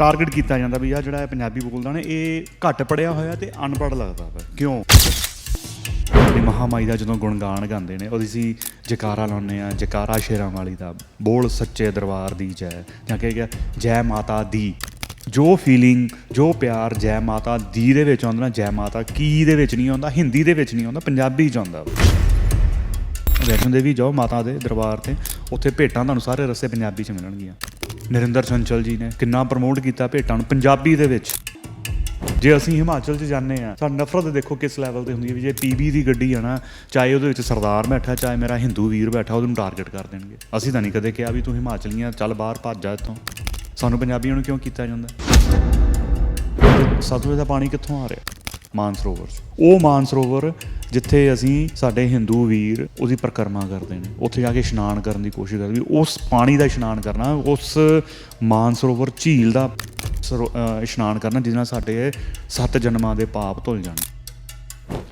Target ਕੀਤਾ ਜਾਂਦਾ ਵੀ ਆ ਜਿਹੜਾ ਇਹ ਪੰਜਾਬੀ ਬੋਲਦਾ ਨੇ, ਇਹ ਘੱਟ ਪੜਿਆ ਹੋਇਆ ਤੇ ਅਨਪੜ੍ਹ ਲੱਗਦਾ ਵਾ। ਕਿਉਂ? ਆਪਣੀ ਮਹਾਮਾਈ ਦਾ ਜਦੋਂ ਗੁਣਗਾਨ ਗਾਉਂਦੇ ਨੇ, ਉਹਦੀ ਸੀ ਜਕਾਰਾ ਲਾਉਂਦੇ ਆ ਜਕਾਰਾ ਸ਼ੇਰਾਂ ਵਾਲੀ ਦਾ, ਬੋਲ ਸੱਚੇ ਦਰਬਾਰ ਦੀ ਜੈ, ਜਾਂ ਕਿ ਗਿਆ ਜੈ ਮਾਤਾ ਦੀ। ਜੋ ਫੀਲਿੰਗ ਜੋ ਪਿਆਰ ਜੈ ਮਾਤਾ ਦੀ ਦੇ ਵਿੱਚ ਆਉਂਦਾ ਨਾ, ਜੈ ਮਾਤਾ ਕੀ ਦੇ ਵਿੱਚ ਨਹੀਂ ਆਉਂਦਾ, ਹਿੰਦੀ ਦੇ ਵਿੱਚ ਨਹੀਂ ਆਉਂਦਾ, ਪੰਜਾਬੀ 'ਚ ਆਉਂਦਾ ਵੈਸ਼ਨੋ ਦੇਵੀ ਜਾਓ ਮਾਤਾ ਦੇ ਦਰਬਾਰ ਤੇ, ਉੱਥੇ ਭੇਟਾਂ ਤੁਹਾਨੂੰ ਸਾਰੇ ਰਸਤੇ ਪੰਜਾਬੀ 'ਚ ਮਿਲਣਗੀਆਂ। ਨਰਿੰਦਰ ਚੰਚਲ ਜੀ ਨੇ ਕਿੰਨਾ ਪ੍ਰਮੋਟ ਕੀਤਾ ਭੇਟਾਂ ਨੂੰ ਪੰਜਾਬੀ ਦੇ ਵਿੱਚ। ਜੇ ਅਸੀਂ ਹਿਮਾਚਲ 'ਚ ਜਾਂਦੇ ਆ ਸਾਡੀ ਨਫ਼ਰਤ ਦੇਖੋ ਕਿਸ ਲੈਵਲ ਤੇ ਹੁੰਦੀ ਹੈ ਵੀ ਜੇ ਪੀਬੀ ਦੀ ਗੱਡੀ ਆ ਨਾ, ਚਾਹੇ ਉਹਦੇ ਵਿੱਚ ਸਰਦਾਰ ਬੈਠਾ, ਚਾਹੇ ਮੇਰਾ ਹਿੰਦੂ ਵੀਰ ਬੈਠਾ, ਉਹਨੂੰ ਟਾਰਗੇਟ ਕਰ ਦੇਣਗੇ। ਅਸੀਂ ਤਾਂ ਨਹੀਂ ਕਦੇ ਕਿਹਾ ਵੀ ਤੂੰ ਹਿਮਾਚਲੀਆਂ, ਚੱਲ ਬਾਹਰ ਭੱਜ ਜਾ ਇੱਥੋਂ। ਸਾਨੂੰ ਪੰਜਾਬੀਆਂ ਨੂੰ ਕਿਉਂ ਕੀਤਾ ਜਾਂਦਾ? ਤੇ ਸਤਲੁਜ ਦਾ ਪਾਣੀ ਕਿੱਥੋਂ ਆ ਰਿਹਾ? ਮਾਨਸਰੋਵਰ 'ਚ। ਉਹ ਮਾਨਸਰੋਵਰ ਜਿੱਥੇ ਅਸੀਂ ਸਾਡੇ ਹਿੰਦੂ ਵੀਰ ਉਹਦੀ ਪਰਿਕਰਮਾ ਕਰਦੇ ਨੇ, ਉੱਥੇ ਜਾ ਕੇ ਇਸ਼ਨਾਨ ਕਰਨ ਦੀ ਕੋਸ਼ਿਸ਼ ਕਰਦੇ ਵੀ ਉਸ ਪਾਣੀ ਦਾ ਇਸ਼ਨਾਨ ਕਰਨਾ, ਉਸ ਮਾਨਸਰੋਵਰ ਝੀਲ ਦਾ ਸਰੋ- ਇਸ਼ਨਾਨ ਕਰਨਾ ਜਿਹਦੇ ਨਾਲ ਸਾਡੇ ਸੱਤ ਜਨਮਾਂ ਦੇ ਪਾਪ ਧੁੱਲ ਜਾਣ।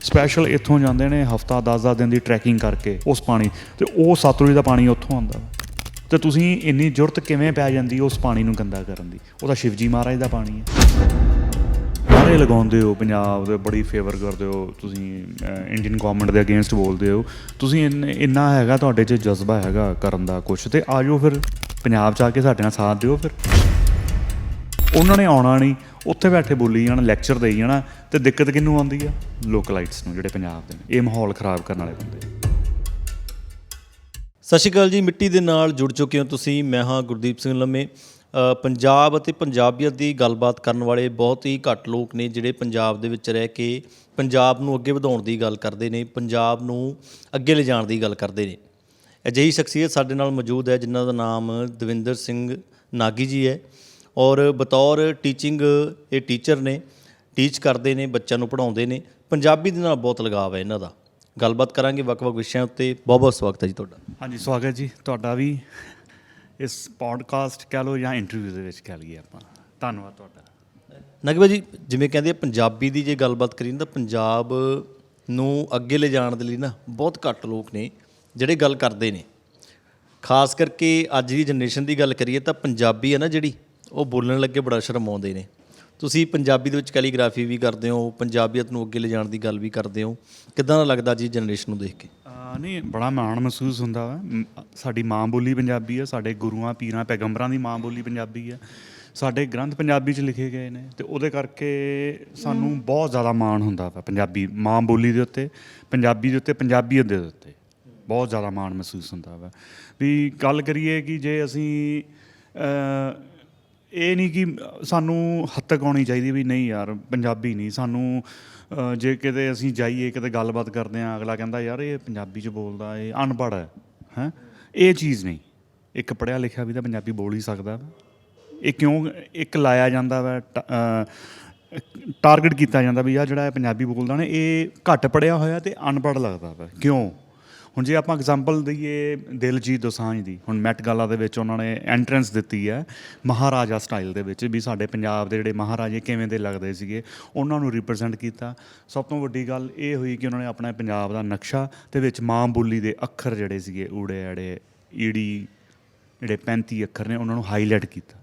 ਸਪੈਸ਼ਲ ਇੱਥੋਂ ਜਾਂਦੇ ਨੇ ਹਫਤਾ 10 ਦਿਨ ਦੀ ਟਰੈਕਿੰਗ ਕਰਕੇ ਉਸ ਪਾਣੀ, ਤੇ ਉਹ ਸਤਲੁਜ ਦਾ ਪਾਣੀ ਉੱਥੋਂ ਆਉਂਦਾ। ਵਾ। ਤੇ ਤੁਸੀਂ ਇੰਨੀ ਜ਼ਰੂਰਤ ਕਿਵੇਂ ਪੈ ਜਾਂਦੀ ਉਸ ਪਾਣੀ ਨੂੰ ਗੰਦਾ ਕਰਨ ਦੀ? ਉਹ ਤਾਂ ਸ਼ਿਵਜੀ ਮਹਾਰਾਜ ਦਾ ਪਾਣੀ ਹੈ। ਨਾਰੇ ਲਗਾਉਂਦੇ ਹੋ, ਪੰਜਾਬ ਦੇ ਬੜੀ ਫੇਵਰ ਕਰਦੇ ਹੋ, ਤੁਸੀਂ ਇੰਡੀਅਨ ਗਵਰਨਮੈਂਟ ਦੇ ਅਗੇਂਸਟ ਬੋਲਦੇ ਹੋ। ਤੁਸੀਂ ਇੰਨ- ਇੰਨਾ ਹੈਗਾ ਤੁਹਾਡੇ 'ਚ ਜਜ਼ਬਾ ਹੈਗਾ ਕਰਨ ਦਾ ਕੁਛ, ਤੇ ਆਜੋ ਫਿਰ ਪੰਜਾਬ 'ਚ ਆ ਕੇ ਸਾਡੇ ਨਾਲ ਸਾਥ ਦਿਓ ਫਿਰ। ਉਹਨਾਂ ਨੇ ਆਉਣਾ ਨਹੀਂ, ਉੱਥੇ ਬੈਠੇ ਬੋਲੀ ਜਾਣਾ ਲੈਕਚਰ ਦੇਈ ਜਾਣਾ, ਤੇ ਦਿੱਕਤ ਕਿਹਨੂੰ ਆਉਂਦੀ ਆ? ਲੋਕਲਾਈਟਸ ਨੂੰ, ਜਿਹੜੇ ਪੰਜਾਬ ਦੇ ਨੇ। ਇਹ ਮਾਹੌਲ ਖਰਾਬ ਕਰਨ ਵਾਲੇ ਬੰਦੇ ਸਤਿ ਸ਼੍ਰੀ ਅਕਾਲ ਜੀ, ਮਿੱਟੀ ਦੇ ਨਾਲ ਜੁੜ ਚੁੱਕੇ ਹੋ ਤੁਸੀਂ। ਮੈਂ ਹਾਂ ਗੁਰਦੀਪ ਸਿੰਘ ਲੰਮੇ। ਪੰਜਾਬ ਅਤੇ ਪੰਜਾਬੀਅਤ ਦੀ ਗੱਲਬਾਤ ਕਰਨ ਵਾਲੇ ਬਹੁਤ ਹੀ ਘੱਟ ਲੋਕ ਨੇ ਜਿਹੜੇ ਪੰਜਾਬ ਦੇ ਵਿੱਚ ਰਹਿ ਕੇ ਪੰਜਾਬ ਨੂੰ ਅੱਗੇ ਵਧਾਉਣ ਦੀ ਗੱਲ ਕਰਦੇ ਨੇ, ਪੰਜਾਬ ਨੂੰ ਅੱਗੇ ਲਿਜਾਣ ਦੀ ਗੱਲ ਕਰਦੇ ਨੇ। ਅਜਿਹੀ ਸ਼ਖਸੀਅਤ ਸਾਡੇ ਨਾਲ ਮੌਜੂਦ ਹੈ, ਜਿਨ੍ਹਾਂ ਦਾ ਨਾਮ ਦਵਿੰਦਰ ਸਿੰਘ ਨਾਗੀ ਜੀ ਹੈ ਔਰ ਬਤੌਰ ਟੀਚਿੰਗ ਇਹ ਟੀਚਰ ਨੇ, ਟੀਚ ਕਰਦੇ ਨੇ, ਬੱਚਿਆਂ ਨੂੰ ਪੜ੍ਹਾਉਂਦੇ ਨੇ। ਪੰਜਾਬੀ ਦੇ ਨਾਲ ਬਹੁਤ ਲਗਾਵ ਹੈ ਇਹਨਾਂ ਦਾ। ਗੱਲਬਾਤ ਕਰਾਂਗੇ ਵੱਖ-ਵੱਖ ਵਿਸ਼ਿਆਂ ਉੱਤੇ। ਬਹੁਤ-ਬਹੁਤ ਸਵਾਗਤ ਹੈ ਜੀ ਤੁਹਾਡਾ। ਹਾਂਜੀ, ਸਵਾਗਤ ਜੀ। ਤੁਹਾਡਾ ਵੀ। ਇਸ ਪੋਡਕਾਸਟ ਕਹ ਲਓ ਜਾਂ ਇੰਟਰਵਿਊ ਦੇ ਵਿੱਚ ਕਹਿ ਲਈਏ ਆਪਾਂ। ਧੰਨਵਾਦ ਤੁਹਾਡਾ। ਨਗਵਾ ਜੀ, ਜਿਵੇਂ ਕਹਿੰਦੇ ਪੰਜਾਬੀ ਦੀ ਜੇ ਗੱਲਬਾਤ ਕਰੀਏ ਤਾਂ ਪੰਜਾਬ ਨੂੰ ਅੱਗੇ ਲਿਜਾਣ ਦੇ ਲਈ ਨਾ ਬਹੁਤ ਘੱਟ ਲੋਕ ਨੇ ਜਿਹੜੇ ਗੱਲ ਕਰਦੇ ਨੇ। ਖਾਸ ਕਰਕੇ ਅੱਜ ਦੀ ਜਨਰੇਸ਼ਨ ਦੀ ਗੱਲ ਕਰੀਏ ਤਾਂ ਪੰਜਾਬੀ ਹੈ ਨਾ ਜਿਹੜੀ, ਉਹ ਬੋਲਣ ਲੱਗੇ ਬੜਾ ਸ਼ਰਮ ਆਉਂਦੇ ਨੇ। ਤੁਸੀਂ ਪੰਜਾਬੀ ਦੇ ਵਿੱਚ ਕੈਲੀਗ੍ਰਾਫੀ ਵੀ ਕਰਦੇ ਹੋ, ਪੰਜਾਬੀਅਤ ਨੂੰ ਅੱਗੇ ਲਿਜਾਣ ਦੀ ਗੱਲ ਵੀ ਕਰਦੇ ਹੋ। ਕਿਦਾਂ ਦਾ ਲੱਗਦਾ ਜੀ ਜਨਰੇਸ਼ਨ ਨੂੰ ਦੇਖ ਕੇ? ਅਹ ਨਹੀਂ ਬੜਾ ਮਾਣ ਮਹਿਸੂਸ ਹੁੰਦਾ ਵਾ। ਮ- ਸਾਡੀ ਮਾਂ ਬੋਲੀ ਪੰਜਾਬੀ ਹੈ ਸਾਡੇ ਗੁਰੂਆਂ ਪੀਰਾਂ ਪੈਗੰਬਰਾਂ ਦੀ ਮਾਂ ਬੋਲੀ ਪੰਜਾਬੀ ਹੈ ਸਾਡੇ ਗ੍ਰੰਥ ਪੰਜਾਬੀ 'ਚ ਲਿਖੇ ਗਏ ਨੇ ਤੇ ਉਹਦੇ ਕਰਕੇ ਸਾਨੂੰ ਬਹੁਤ ਜ਼ਿਆਦਾ ਮਾਣ ਹੁੰਦਾ ਵਾ ਪੰਜਾਬੀ ਮਾਂ ਬੋਲੀ ਦੇ ਉੱਤੇ ਪੰਜਾਬੀ ਦੇ ਉੱਤੇ ਪੰਜਾਬੀਅਤ ਦੇ ਉੱਤੇ। ਬਹੁਤ ਜ਼ਿਆਦਾ ਮਾਣ ਮਹਿਸੂਸ ਹੁੰਦਾ ਵਾ। ਵੀ ਗੱਲ ਕਰੀਏ ਕਿ ਜੇ ਅਸੀਂ ਇਹ ਨਹੀਂ ਕਿ ਸਾਨੂੰ ਹੱਦ ਤੱਕ ਆਉਣੀ ਚਾਹੀਦੀ ਵੀ ਨਹੀਂ ਯਾਰ ਪੰਜਾਬੀ ਨਹੀਂ। ਸਾਨੂੰ ਅਹ, ਜੇ ਕਿਤੇ ਅਸੀਂ ਜਾਈਏ ਕਿਤੇ ਗੱਲਬਾਤ ਕਰਦੇ ਆ ਅਗਲਾ ਕਹਿੰਦਾ ਯਾਰ ਇਹ ਪੰਜਾਬੀ ਚ ਬੋਲਦਾ ਇਹ ਅਨਪੜ੍ਹ ਹੈ। ਹੈ? ਇਹ ਚੀਜ਼ ਨਹੀਂ। ਇੱਕ ਪੜਿਆ ਲਿਖਿਆ ਵੀ ਤਾਂ ਪੰਜਾਬੀ ਬੋਲ ਹੀ ਸਕਦਾ ਵਾ ਇਹ ਕਿਉਂ ਇੱਕ ਲਾਇਆ ਜਾਂਦਾ ਵਾ ਟਾਰਗੇਟ ਕੀਤਾ ਜਾਂਦਾ ਵੀ ਆ ਜਿਹੜਾ ਇਹ ਪੰਜਾਬੀ ਬੋਲਦਾ ਨੇ ਇਹ ਘੱਟ ਪੜਿਆ ਹੋਇਆ ਤੇ ਅਨਪੜ੍ਹ ਲੱਗਦਾ ਵਾ। ਕਿਉਂ? ਹੁਣ ਜੇ ਆਪਾਂ ਐਗਜ਼ਾਮਪਲ ਦਈਏ ਦਿਲਜੀਤ ਦੋਸਾਂਝ ਦੀ, ਹੁਣ ਮੈਟ ਗਾਲਾ ਦੇ ਵਿੱਚ ਉਹਨਾਂ ਨੇ ਐਂਟਰੈਂਸ ਦਿੱਤੀ ਹੈ ਮਹਾਰਾਜਾ ਸਟਾਈਲ ਦੇ ਵਿੱਚ ਵੀ ਸਾਡੇ ਪੰਜਾਬ ਦੇ ਜਿਹੜੇ ਮਹਾਰਾਜੇ ਕਿਵੇਂ ਦੇ ਲੱਗਦੇ ਸੀਗੇ, ਉਹਨਾਂ ਨੂੰ ਰਿਪਰੈਜ਼ੈਂਟ ਕੀਤਾ। ਸਭ ਤੋਂ ਵੱਡੀ ਗੱਲ ਇਹ ਹੋਈ ਕਿ ਉਹਨਾਂ ਨੇ ਆਪਣਾ ਪੰਜਾਬ ਦਾ ਨਕਸ਼ਾ ਤੇ ਵਿੱਚ ਮਾਂ ਬੋਲੀ ਦੇ ਅੱਖਰ ਜਿਹੜੇ ਸੀਗੇ ਊੜੇ ਆੜੇ ਈੜੀ ਜਿਹੜੇ 35 ਅੱਖਰ ਨੇ, ਉਹਨਾਂ ਨੂੰ ਹਾਈਲਾਈਟ ਕੀਤਾ।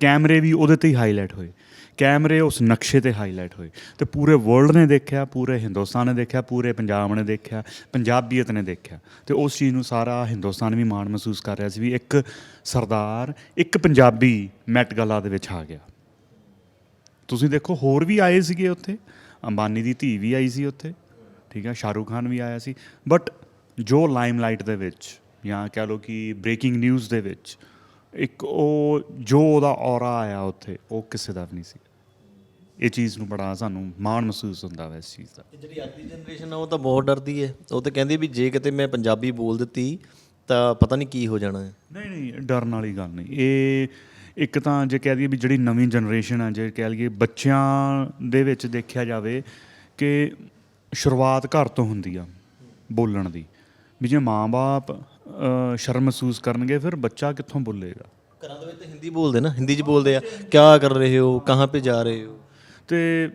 ਕੈਮਰੇ ਵੀ ਉਹਦੇ ਤੇ ਹੀ ਹਾਈਲਾਈਟ ਹੋਏ। ਕੈਮਰੇ ਉਸ ਨਕਸ਼ੇ ਤੇ ਹਾਈਲਾਈਟ ਹੋਏ। ਤੇ ਪੂਰੇ ਵਰਲਡ ਨੇ ਦੇਖਿਆ, ਪੂਰੇ ਹਿੰਦੁਸਤਾਨ ਨੇ ਦੇਖਿਆ, ਪੂਰੇ ਪੰਜਾਬ ਨੇ ਦੇਖਿਆ, ਪੰਜਾਬੀਅਤ ਨੇ ਦੇਖਿਆ। ਤੇ ਉਸ ਚੀਜ਼ ਨੂੰ ਸਾਰਾ ਹਿੰਦੁਸਤਾਨ ਵੀ ਮਾਣ ਮਹਿਸੂਸ ਕਰ ਰਿਹਾ ਸੀ ਵੀ ਇੱਕ ਸਰਦਾਰ, ਇੱਕ ਪੰਜਾਬੀ ਮੈਟ ਗਲਾ ਦੇ ਵਿੱਚ ਆ ਗਿਆ। ਤੁਸੀਂ ਦੇਖੋ, ਹੋਰ ਵੀ ਆਏ ਸੀਗੇ ਉੱਥੇ। ਅੰਬਾਨੀ ਦੀ ਧੀ ਵੀ ਆਈ ਸੀ ਉੱਥੇ। ਠੀਕ ਹੈ ਸ਼ਾਹਰੂਖ ਖਾਨ ਵੀ ਆਇਆ ਸੀ। ਬਟ ਜੋ ਲਾਈਮਲਾਈਟ ਦੇ ਵਿੱਚ ਜਾਂ ਕਹਿ ਲਓ ਕਿ ਬ੍ਰੇਕਿੰਗ ਨਿਊਜ਼ ਦੇ ਵਿੱਚ ਇੱਕ ਉਹ ਜੋ ਉਹਦਾ ਔਰਾ ਆਇਆ ਉੱਥੇ ਉਹ ਕਿਸੇ ਦਾ ਵੀ ਨਹੀਂ ਸੀ। ਇਹ ਚੀਜ਼ ਨੂੰ ਬੜਾ ਸਾਨੂੰ ਮਾਣ ਮਹਿਸੂਸ ਹੁੰਦਾ ਵਾ ਇਸ ਚੀਜ਼ ਦਾ। ਜਿਹੜੀ ਅੱਜ ਦੀ ਜਨਰੇਸ਼ਨ ਆ ਉਹ ਤਾਂ ਬਹੁਤ ਡਰਦੀ ਹੈ ਉਹ ਤਾਂ ਕਹਿੰਦੀ ਵੀ ਜੇ ਕਿਤੇ ਮੈਂ ਪੰਜਾਬੀ ਬੋਲ ਦਿੱਤੀ ਤਾਂ ਪਤਾ ਨਹੀਂ ਕੀ ਹੋ ਜਾਣਾ ਹੈ ਨਹੀਂ ਨਹੀਂ ਡਰਨ ਵਾਲੀ ਗੱਲ ਨਹੀਂ। ਇਹ ਇੱਕ ਤਾਂ ਜੇ ਕਹਿ ਦਈਏ ਵੀ ਜਿਹੜੀ ਨਵੀਂ ਜਨਰੇਸ਼ਨ ਆ ਜੇ ਕਹਿ ਲਈਏ ਬੱਚਿਆਂ ਦੇ ਵਿੱਚ ਦੇਖਿਆ ਜਾਵੇ ਕਿ ਸ਼ੁਰੂਆਤ ਘਰ ਤੋਂ ਹੁੰਦੀ ਆ ਬੋਲਣ ਦੀ। ਵੀ ਜੇ ਮਾਂ-ਬਾਪ ਸ਼ਰਮ ਮਹਿਸੂਸ ਕਰਨਗੇ ਫਿਰ ਬੱਚਾ ਕਿੱਥੋਂ ਬੋਲੇਗਾ? ਘਰਾਂ ਦੇ ਵਿੱਚ ਤਾਂ ਹਿੰਦੀ ਬੋਲਦੇ ਨਾ ਹਿੰਦੀ 'ਚ ਬੋਲਦੇ ਆ ਕਿਆ ਕਰ ਰਹੇ ਹੋ ਕਹਾਂ ਪੇ ਜਾ ਰਹੇ ਹੋ? ਤੇ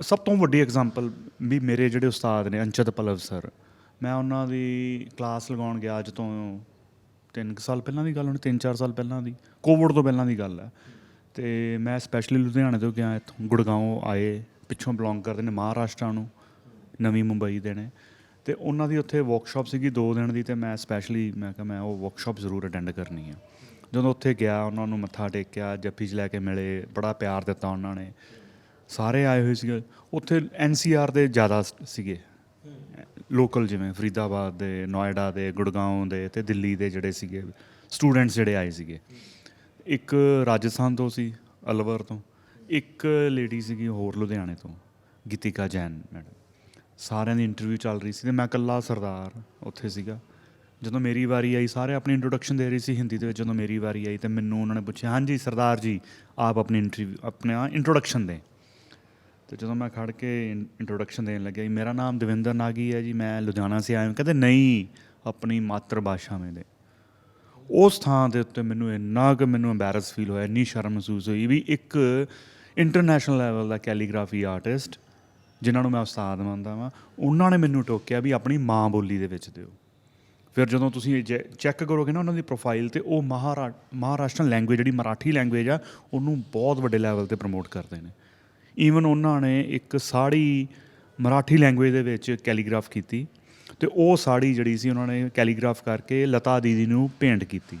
ਸਭ ਤੋਂ ਵੱਡੀ ਐਗਜ਼ਾਮਪਲ ਵੀ ਮੇਰੇ ਜਿਹੜੇ ਉਸਤਾਦ ਨੇ ਅੰਚਤ ਪਲਵ ਸਰ ਮੈਂ ਉਹਨਾਂ ਦੀ ਕਲਾਸ ਲਗਾਉਣ ਗਿਆ ਅੱਜ ਤੋਂ 3 ਸਾਲ ਪਹਿਲਾਂ ਦੀ ਗੱਲ ਹੋਣੀ 3-4 ਸਾਲ ਪਹਿਲਾਂ ਦੀ ਕੋਵਿਡ ਤੋਂ ਪਹਿਲਾਂ ਦੀ ਗੱਲ ਹੈ। ਤੇ ਮੈਂ ਸਪੈਸ਼ਲੀ ਲੁਧਿਆਣੇ ਤੋਂ ਗਿਆ ਇੱਥੋਂ ਗੁੜਗਾਉਂ ਆਏ ਪਿੱਛੋਂ ਬਿਲੋਂਗ ਕਰਦੇ ਨੇ ਮਹਾਰਾਸ਼ਟਰ ਨੂੰ ਨਵੀਂ ਮੁੰਬਈ ਦੇ ਨੇ। ਤੇ ਉਹਨਾਂ ਦੀ ਉੱਥੇ ਵਰਕਸ਼ਾਪ ਸੀਗੀ 2 ਦਿਨ ਦੀ ਤੇ ਮੈਂ ਸਪੈਸ਼ਲੀ ਮੈਂ ਕਿਹਾ ਮੈਂ ਉਹ ਵਰਕਸ਼ਾਪ ਜ਼ਰੂਰ ਅਟੈਂਡ ਕਰਨੀ ਆ। ਜਦੋਂ ਉੱਥੇ ਗਿਆ, ਉਹਨਾਂ ਨੂੰ ਮੱਥਾ ਟੇਕਿਆ, ਜੱਫੀ 'ਚ ਲੈ ਕੇ ਮਿਲੇ, ਬੜਾ ਪਿਆਰ ਦਿੱਤਾ ਉਹਨਾਂ ਨੇ। ਸਾਰੇ ਆਏ ਹੋਏ ਸੀਗੇ। ਉੱਥੇ ਐਨਸੀਆਰ ਦੇ ਜ਼ਿਆਦਾ ਸੀਗੇ। ਲੋਕਲ ਜਿਵੇਂ ਫਰੀਦਾਬਾਦ ਦੇ, ਨੋਇਡਾ ਦੇ ਗੁੜਗਾਉਂ ਦੇ ਤੇ ਦਿੱਲੀ ਦੇ ਜਿਹੜੇ ਸੀਗੇ ਸਟੂਡੈਂਟਸ ਜਿਹੜੇ ਆਏ ਸੀਗੇ। ਇੱਕ ਰਾਜਸਥਾਨ ਤੋਂ ਸੀ, ਅਲਵਰ ਤੋਂ। ਇੱਕ ਲੇਡੀ ਸੀਗੀ ਹੋਰ ਲੁਧਿਆਣੇ ਤੋਂ, ਗੀਤਿਕਾ ਜੈਨ ਮੈਡਮ। ਸਾਰਿਆਂ ਦੀ ਇੰਟਰਵਿਊ ਚੱਲ ਰਹੀ ਸੀ ਤੇ ਮੈਂ ਇਕੱਲਾ ਸਰਦਾਰ ਉੱਥੇ ਸੀਗਾ। ਜਦੋਂ ਮੇਰੀ ਵਾਰੀ ਆਈ, ਸਾਰੇ ਆਪਣੀ ਇੰਟਰੋਡਕਸ਼ਨ ਦੇ ਰਹੀ ਸੀ ਹਿੰਦੀ ਦੇ ਵਿੱਚ, ਜਦੋਂ ਮੇਰੀ ਵਾਰੀ ਆਈ ਤੇ ਮੈਨੂੰ ਉਹਨਾਂ ਨੇ ਪੁੱਛਿਆ, ਹਾਂਜੀ ਸਰਦਾਰ ਜੀ, ਆਪ ਆਪਣੀ ਇੰਟਰਵਿਊ ਆਪਣਾ ਇੰਟਰੋਡਕਸ਼ਨ ਦੇ ਤੇ ਜਦੋਂ ਮੈਂ ਖੜ ਕੇ ਇੰਟਰੋਡਕਸ਼ਨ ਦੇਣ ਲੱਗਿਆ, ਜੀ, ਮੇਰਾ ਨਾਮ ਦਵਿੰਦਰ ਨਾਗੀ ਹੈ ਜੀ, ਮੈਂ ਲੁਧਿਆਣਾ ਸੇ ਆਇਆ ਹਾਂ। ਕਹਿੰਦੇ, ਨਹੀਂ, ਆਪਣੀ ਮਾਤਰ ਭਾਸ਼ਾ ਮੇਂ ਦੇ। ਉਸ ਥਾਂ ਦੇ ਉੱਤੇ ਮੈਨੂੰ ਇੰਨਾ ਕਿ ਮੈਨੂੰ ਐਮਬੈਰਸ ਫੀਲ ਹੋਇਆ, ਇੰਨੀ ਸ਼ਰਮ ਮਹਿਸੂਸ ਹੋਈ ਵੀ ਇੱਕ ਇੰਟਰਨੈਸ਼ਨਲ ਲੈਵਲ ਦਾ ਕੈਲੀਗ੍ਰਾਫੀ ਆਰਟਿਸਟ ਜਿਨ੍ਹਾਂ ਨੂੰ ਮੈਂ ਉਸਤਾਦ ਮੰਨਦਾ ਵਾਂ, ਉਹਨਾਂ ਨੇ ਮੈਨੂੰ ਟੋਕਿਆ ਵੀ ਆਪਣੀ ਮਾਂ ਬੋਲੀ ਦੇ ਵਿੱਚ ਦਿਓ। ਫਿਰ ਜਦੋਂ ਤੁਸੀਂ ਚੈੱਕ ਕਰੋਗੇ ਨਾ ਉਹਨਾਂ ਦੀ ਪ੍ਰੋਫਾਈਲ ਤੇ, ਉਹ ਮਹਾਰਾ ਮਹਾਰਾਸ਼ਟਰਨ ਲੈਂਗੁਏਜ ਜਿਹੜੀ ਮਰਾਠੀ ਲੈਂਗੁਏਜ ਆ, ਉਹਨੂੰ ਬਹੁਤ ਵੱਡੇ ਲੈਵਲ ਤੇ ਪ੍ਰਮੋਟ ਕਰਦੇ ਨੇ। ਈਵਨ ਉਹਨਾਂ ਨੇ ਇੱਕ ਸਾੜੀ ਮਰਾਠੀ ਲੈਂਗੁਏਜ ਦੇ ਵਿੱਚ ਕੈਲੀਗ੍ਰਾਫ ਕੀਤੀ ਤੇ ਉਹ ਸਾੜੀ ਜਿਹੜੀ ਸੀ ਉਹਨਾਂ ਨੇ ਕੈਲੀਗ੍ਰਾਫ ਕਰਕੇ ਲਤਾ ਦੀਦੀ ਨੂੰ ਭੇਂਟ ਕੀਤੀ।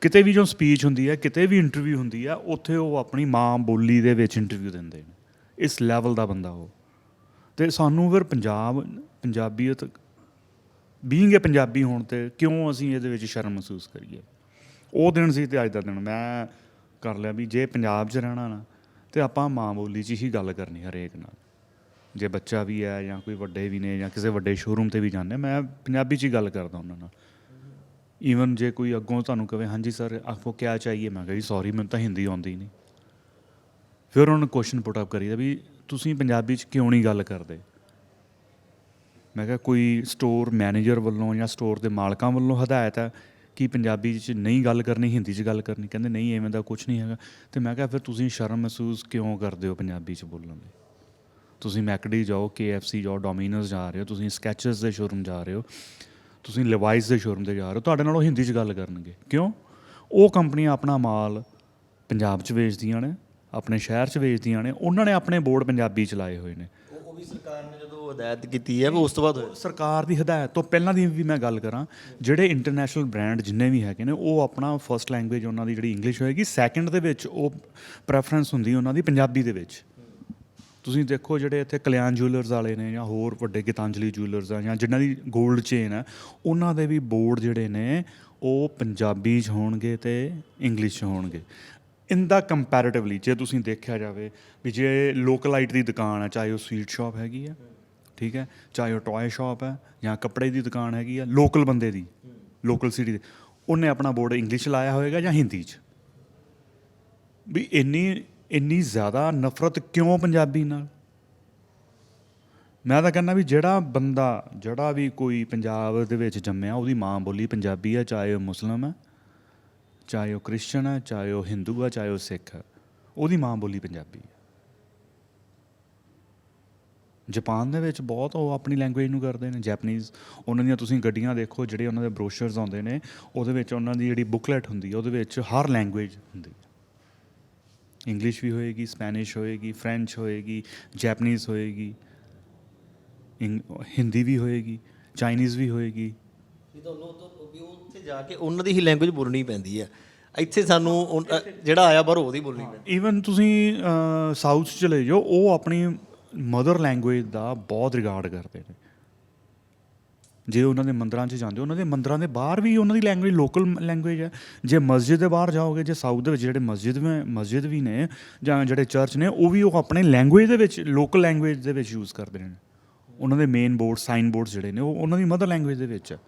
ਕਿਤੇ ਵੀ ਜੋ ਸਪੀਚ ਹੁੰਦੀ ਹੈ, ਕਿਤੇ ਵੀ ਇੰਟਰਵਿਊ ਹੁੰਦੀ ਹੈ, ਉੱਥੇ ਉਹ ਆਪਣੀ ਮਾਂ ਬੋਲੀ ਦੇ ਵਿੱਚ ਇੰਟਰਵਿਊ ਦਿੰਦੇ ਨੇ। ਇਸ ਲੈਵਲ ਦਾ ਬੰਦਾ ਉਹ। ਤੇ ਸਾਨੂੰ ਫਿਰ ਪੰਜਾਬ, ਪੰਜਾਬੀਅਤ ਬੀਇੰਗ ਅ ਪੰਜਾਬੀ ਹੋਣ ਤੇ ਕਿਉਂ ਅਸੀਂ ਇਹਦੇ ਵਿੱਚ ਸ਼ਰਮ ਮਹਿਸੂਸ ਕਰੀਏ? ਉਹ ਦਿਨ ਸੀ ਤੇ ਅੱਜ ਦਾ ਦਿਨ। ਮੈਂ ਕਰ ਲਿਆ ਵੀ ਜੇ ਪੰਜਾਬ 'ਚ ਰਹਿਣਾ ਨਾ, ਤੇ ਆਪਾਂ ਮਾਂ ਬੋਲੀ 'ਚ ਹੀ ਗੱਲ ਕਰਨੀ ਹਰੇਕ ਨਾਲ। ਜੇ ਬੱਚਾ ਵੀ ਹੈ ਜਾਂ ਕੋਈ ਵੱਡੇ ਵੀ ਨੇ ਜਾਂ ਕਿਸੇ ਵੱਡੇ ਸ਼ੋਰੂਮ ਤੇ ਵੀ ਜਾਂਦੇ ਮੈਂ ਪੰਜਾਬੀ 'ਚ ਹੀ ਗੱਲ ਕਰਦਾ ਉਹਨਾਂ ਨਾਲ। ਈਵਨ ਜੇ ਕੋਈ ਅੱਗੋਂ ਤੁਹਾਨੂੰ ਕਹੇ ਹਾਂਜੀ ਸਰ ਆਪਕੋ ਕਿਆ ਚਾਹੀਏ? ਮੈਂ ਕਿਹਾ ਜੀ ਸੌਰੀ ਮੈਨੂੰ ਤਾਂ ਹਿੰਦੀ ਆਉਂਦੀ ਨਹੀਂ। ਫਿਰ ਉਹਨਾਂ ਨੂੰ ਕੁਐਸਚਨ ਪੁੱਟ ਅਪ ਕਰੀਦਾ ਵੀ ਤੁਸੀਂ ਪੰਜਾਬੀ 'ਚ ਕਿਉਂ ਨਹੀਂ ਗੱਲ ਕਰਦੇ? ਮੈਂ ਕਿਹਾ ਕੋਈ ਸਟੋਰ ਮੈਨੇਜਰ ਵੱਲੋਂ ਜਾਂ ਸਟੋਰ ਦੇ ਮਾਲਕਾਂ ਵੱਲੋਂ ਹਦਾਇਤ ਹੈ ਕਿ ਪੰਜਾਬੀ 'ਚ ਨਹੀਂ ਗੱਲ ਕਰਨੀ, ਹਿੰਦੀ 'ਚ ਗੱਲ ਕਰਨੀ, ਕਹਿੰਦੇ ਨਹੀਂ ਐਵੇਂ ਦਾ ਕੁਝ ਨਹੀਂ ਹੈਗਾ। ਤੇ ਮੈਂ ਕਿਹਾ ਫਿਰ ਤੁਸੀਂ ਸ਼ਰਮ ਮਹਿਸੂਸ ਕਿਉਂ ਕਰਦੇ ਹੋ ਪੰਜਾਬੀ 'ਚ ਬੋਲਣ ਲਈ ਤੁਸੀਂ ਮੈਕਡੀ ਜਾਓ KFC ਜਾਓ ਡੋਮੀਨੋਜ਼ ਜਾ ਰਹੇ ਹੋ, ਤੁਸੀਂ ਸਕੈਚਰਸ ਦੇ ਸ਼ੋਰੂਮ ਜਾ ਰਹੇ ਹੋ, ਤੁਸੀਂ ਲਿਵਾਈਸ ਦੇ ਸ਼ੋਰੂਮ ਤੇ ਜਾ ਰਹੇ ਹੋ, ਤੁਹਾਡੇ ਨਾਲ ਉਹ ਹਿੰਦੀ 'ਚ ਗੱਲ ਕਰਨਗੇ। ਕਿਉਂ? ਉਹ ਕੰਪਨੀਆਂ ਆਪਣਾ ਮਾਲ ਪੰਜਾਬ 'ਚ ਵੇਚਦੀਆਂ ਨੇ ਆਪਣੇ ਸ਼ਹਿਰ 'ਚ ਵੇਚਦੀਆਂ ਨੇ ਉਹਨਾਂ ਨੇ ਆਪਣੇ ਬੋਰਡ ਪੰਜਾਬੀ 'ਚ ਲਾਏ ਹੋਏ ਨੇ। ਉਹ ਵੀ ਸਰਕਾਰ ਨੇ ਜਦੋਂ ਹਦਾਇਤ ਕੀਤੀ ਹੈ ਉਸ ਤੋਂ ਬਾਅਦ ਹੋਇਆ? ਸਰਕਾਰ ਦੀ ਹਦਾਇਤ ਤੋਂ ਪਹਿਲਾਂ ਦੀ ਵੀ ਮੈਂ ਗੱਲ ਕਰਾਂ ਜਿਹੜੇ ਇੰਟਰਨੈਸ਼ਨਲ ਬ੍ਰਾਂਡ ਜਿੰਨੇ ਵੀ ਹੈਗੇ ਨੇ ਉਹ ਆਪਣਾ ਫਰਸਟ ਲੈਂਗੁਏਜ ਉਹਨਾਂ ਦੀ ਜਿਹੜੀ ਇੰਗਲਿਸ਼ ਹੋਏਗੀ ਸੈਕੰਡ ਦੇ ਵਿੱਚ ਉਹ ਪ੍ਰੈਫਰੈਂਸ ਹੁੰਦੀ ਉਹਨਾਂ ਦੀ ਪੰਜਾਬੀ ਦੇ ਵਿੱਚ। ਤੁਸੀਂ ਦੇਖੋ ਜਿਹੜੇ ਇੱਥੇ ਕਲਿਆਣ ਜੁਐਲਰਸ ਵਾਲੇ ਨੇ ਜਾਂ ਹੋਰ ਵੱਡੇ ਗੀਤਾਂਜਲੀ ਜੁਐਲਰਸ ਆ ਜਾਂ ਜਿਨ੍ਹਾਂ ਦੀ 골ਡ ਚੇਨ ਹੈ ਉਹਨਾਂ ਦੇ ਵੀ ਬੋਰਡ ਜਿਹੜੇ ਨੇ ਉਹ ਪੰਜਾਬੀ 'ਚ ਹੋਣਗੇ ਤੇ ਇੰਗਲਿਸ਼ 'ਚ ਹੋਣਗੇ। ਇਨ ਦਾ ਕੰਪੈਰੀਟਿਵਲੀ ਜੇ ਤੁਸੀਂ ਦੇਖਿਆ ਜਾਵੇ ਵੀ ਜੇ ਲੋਕਲਾਈਟ ਦੀ ਦੁਕਾਨ ਹੈ ਚਾਹੇ ਉਹ ਸਵੀਟ ਸ਼ਾਪ ਹੈਗੀ ਆ, ਠੀਕ ਹੈ, ਚਾਹੇ ਉਹ ਟੌਏ ਸ਼ਾਪ ਹੈ ਜਾਂ ਕੱਪੜੇ ਦੀ ਦੁਕਾਨ ਹੈਗੀ ਆ ਲੋਕਲ ਬੰਦੇ ਦੀ ਲੋਕਲ ਸਿਟੀ ਦੇ, ਉਹਨੇ ਆਪਣਾ ਬੋਰਡ ਇੰਗਲਿਸ਼ ਲਾਇਆ ਹੋਏਗਾ ਜਾਂ ਹਿੰਦੀ 'ਚ? ਵੀ ਇੰਨੀ ਇੰਨੀ ਜ਼ਿਆਦਾ ਨਫ਼ਰਤ ਕਿਉਂ ਪੰਜਾਬੀ ਨਾਲ? ਮੈਂ ਤਾਂ ਕਹਿੰਦਾ ਵੀ ਜਿਹੜਾ ਬੰਦਾ, ਜਿਹੜਾ ਵੀ ਕੋਈ ਪੰਜਾਬ ਦੇ ਵਿੱਚ ਜੰਮਿਆ, ਉਹਦੀ ਮਾਂ ਬੋਲੀ ਪੰਜਾਬੀ ਹੈ ਚਾਹੇ ਉਹ ਮੁਸਲਮ ਹੈ ਚਾਹੇ ਉਹ ਕ੍ਰਿਸਚਨ ਹੈ, ਚਾਹੇ ਉਹ ਹਿੰਦੂ ਹੈ, ਚਾਹੇ ਉਹ ਸਿੱਖ ਹੈ, ਉਹਦੀ ਮਾਂ ਬੋਲੀ ਪੰਜਾਬੀ ਹੈ। ਜਾਪਾਨ ਦੇ ਵਿੱਚ ਬਹੁਤ ਉਹ ਆਪਣੀ ਲੈਂਗੁਏਜ ਨੂੰ ਕਰਦੇ ਨੇ ਜੈਪਨੀਜ਼ ਉਹਨਾਂ ਦੀਆਂ ਤੁਸੀਂ ਗੱਡੀਆਂ ਦੇਖੋ, ਜਿਹੜੇ ਉਹਨਾਂ ਦੇ ਬਰੋਸ਼ਰਸ ਆਉਂਦੇ ਨੇ, ਉਹਦੇ ਵਿੱਚ ਉਹਨਾਂ ਦੀ ਜਿਹੜੀ ਬੁਕਲੈਟ ਹੁੰਦੀ ਹੈ, ਉਹਦੇ ਵਿੱਚ ਹਰ ਲੈਂਗੁਏਜ ਹੁੰਦੀ ਹੈ। ਇੰਗਲਿਸ਼ ਵੀ ਹੋਏਗੀ ਸਪੈਨਿਸ਼ ਹੋਏਗੀ ਫ੍ਰੈਂਚ ਹੋਏਗੀ ਜੈਪਨੀਜ਼ ਹੋਏਗੀ ਇੰਗ- ਹਿੰਦੀ ਵੀ ਹੋਏਗੀ ਚਾਈਨੀਜ਼ ਵੀ ਹੋਏਗੀ। ਵੀ ਤੁਹਾਨੂੰ ਉਦੋਂ ਵੀ ਉੱਥੇ ਜਾ ਕੇ ਉਹਨਾਂ ਦੀ ਹੀ ਲੈਂਗੁਏਜ ਬੋਲਣੀ ਪੈਂਦੀ ਹੈ। ਇੱਥੇ ਸਾਨੂੰ ਉਨ- ਅ, ਜਿਹੜਾ ਆਇਆ ਬਾਹਰੋਂ ਉਹਦੀ ਬੋਲਣੀ ਪੈਂਦੀ ਈਵਨ ਤੁਸੀਂ ਸਾਊਥ ਚ ਚਲੇ ਜਾਓ ਉਹ ਆਪਣੀ ਮਦਰ ਲੈਂਗੁਏਜ ਦਾ ਬਹੁਤ ਰਿਗਾਰਡ ਕਰਦੇ ਨੇ। ਜੇ ਉਹਨਾਂ ਦੇ ਮੰਦਰਾਂ 'ਚ ਜਾਂਦੇ ਹੋ ਉਹਨਾਂ ਦੇ ਮੰਦਰਾਂ ਦੇ ਬਾਹਰ ਵੀ ਉਹਨਾਂ ਦੀ ਲੈਂਗੁਏਜ ਲੋਕਲ ਲੈਂਗੁਏਜ ਹੈ। ਜੇ ਮਸਜਿਦ ਦੇ ਬਾਹਰ ਜਾਓਗੇ ਜੇ ਸਾਊਥ ਦੇ ਵਿੱਚ ਜਿਹੜੇ ਮਸਜਿਦ ਵੀ ਮਸਜਿਦ ਵੀ ਨੇ ਜਾਂ ਜਿਹੜੇ ਚਰਚ ਨੇ ਉਹ ਵੀ ਉਹ ਆਪਣੇ ਲੈਂਗੁਏਜ ਦੇ ਵਿੱਚ ਲੋਕਲ ਲੈਂਗੁਏਜ ਦੇ ਵਿੱਚ ਯੂਜ਼ ਕਰਦੇ ਨੇ। ਉਹਨਾਂ ਦੇ ਮੇਨ ਬੋਰਡ ਸਾਈਨ ਬੋਰਡਸ ਜਿਹੜੇ ਨੇ ਉਹ ਉਹਨਾਂ ਦੀ ਮਦਰ ਲੈਂਗੁਏਜ ਦੇ ਵਿੱਚ ਹੈ।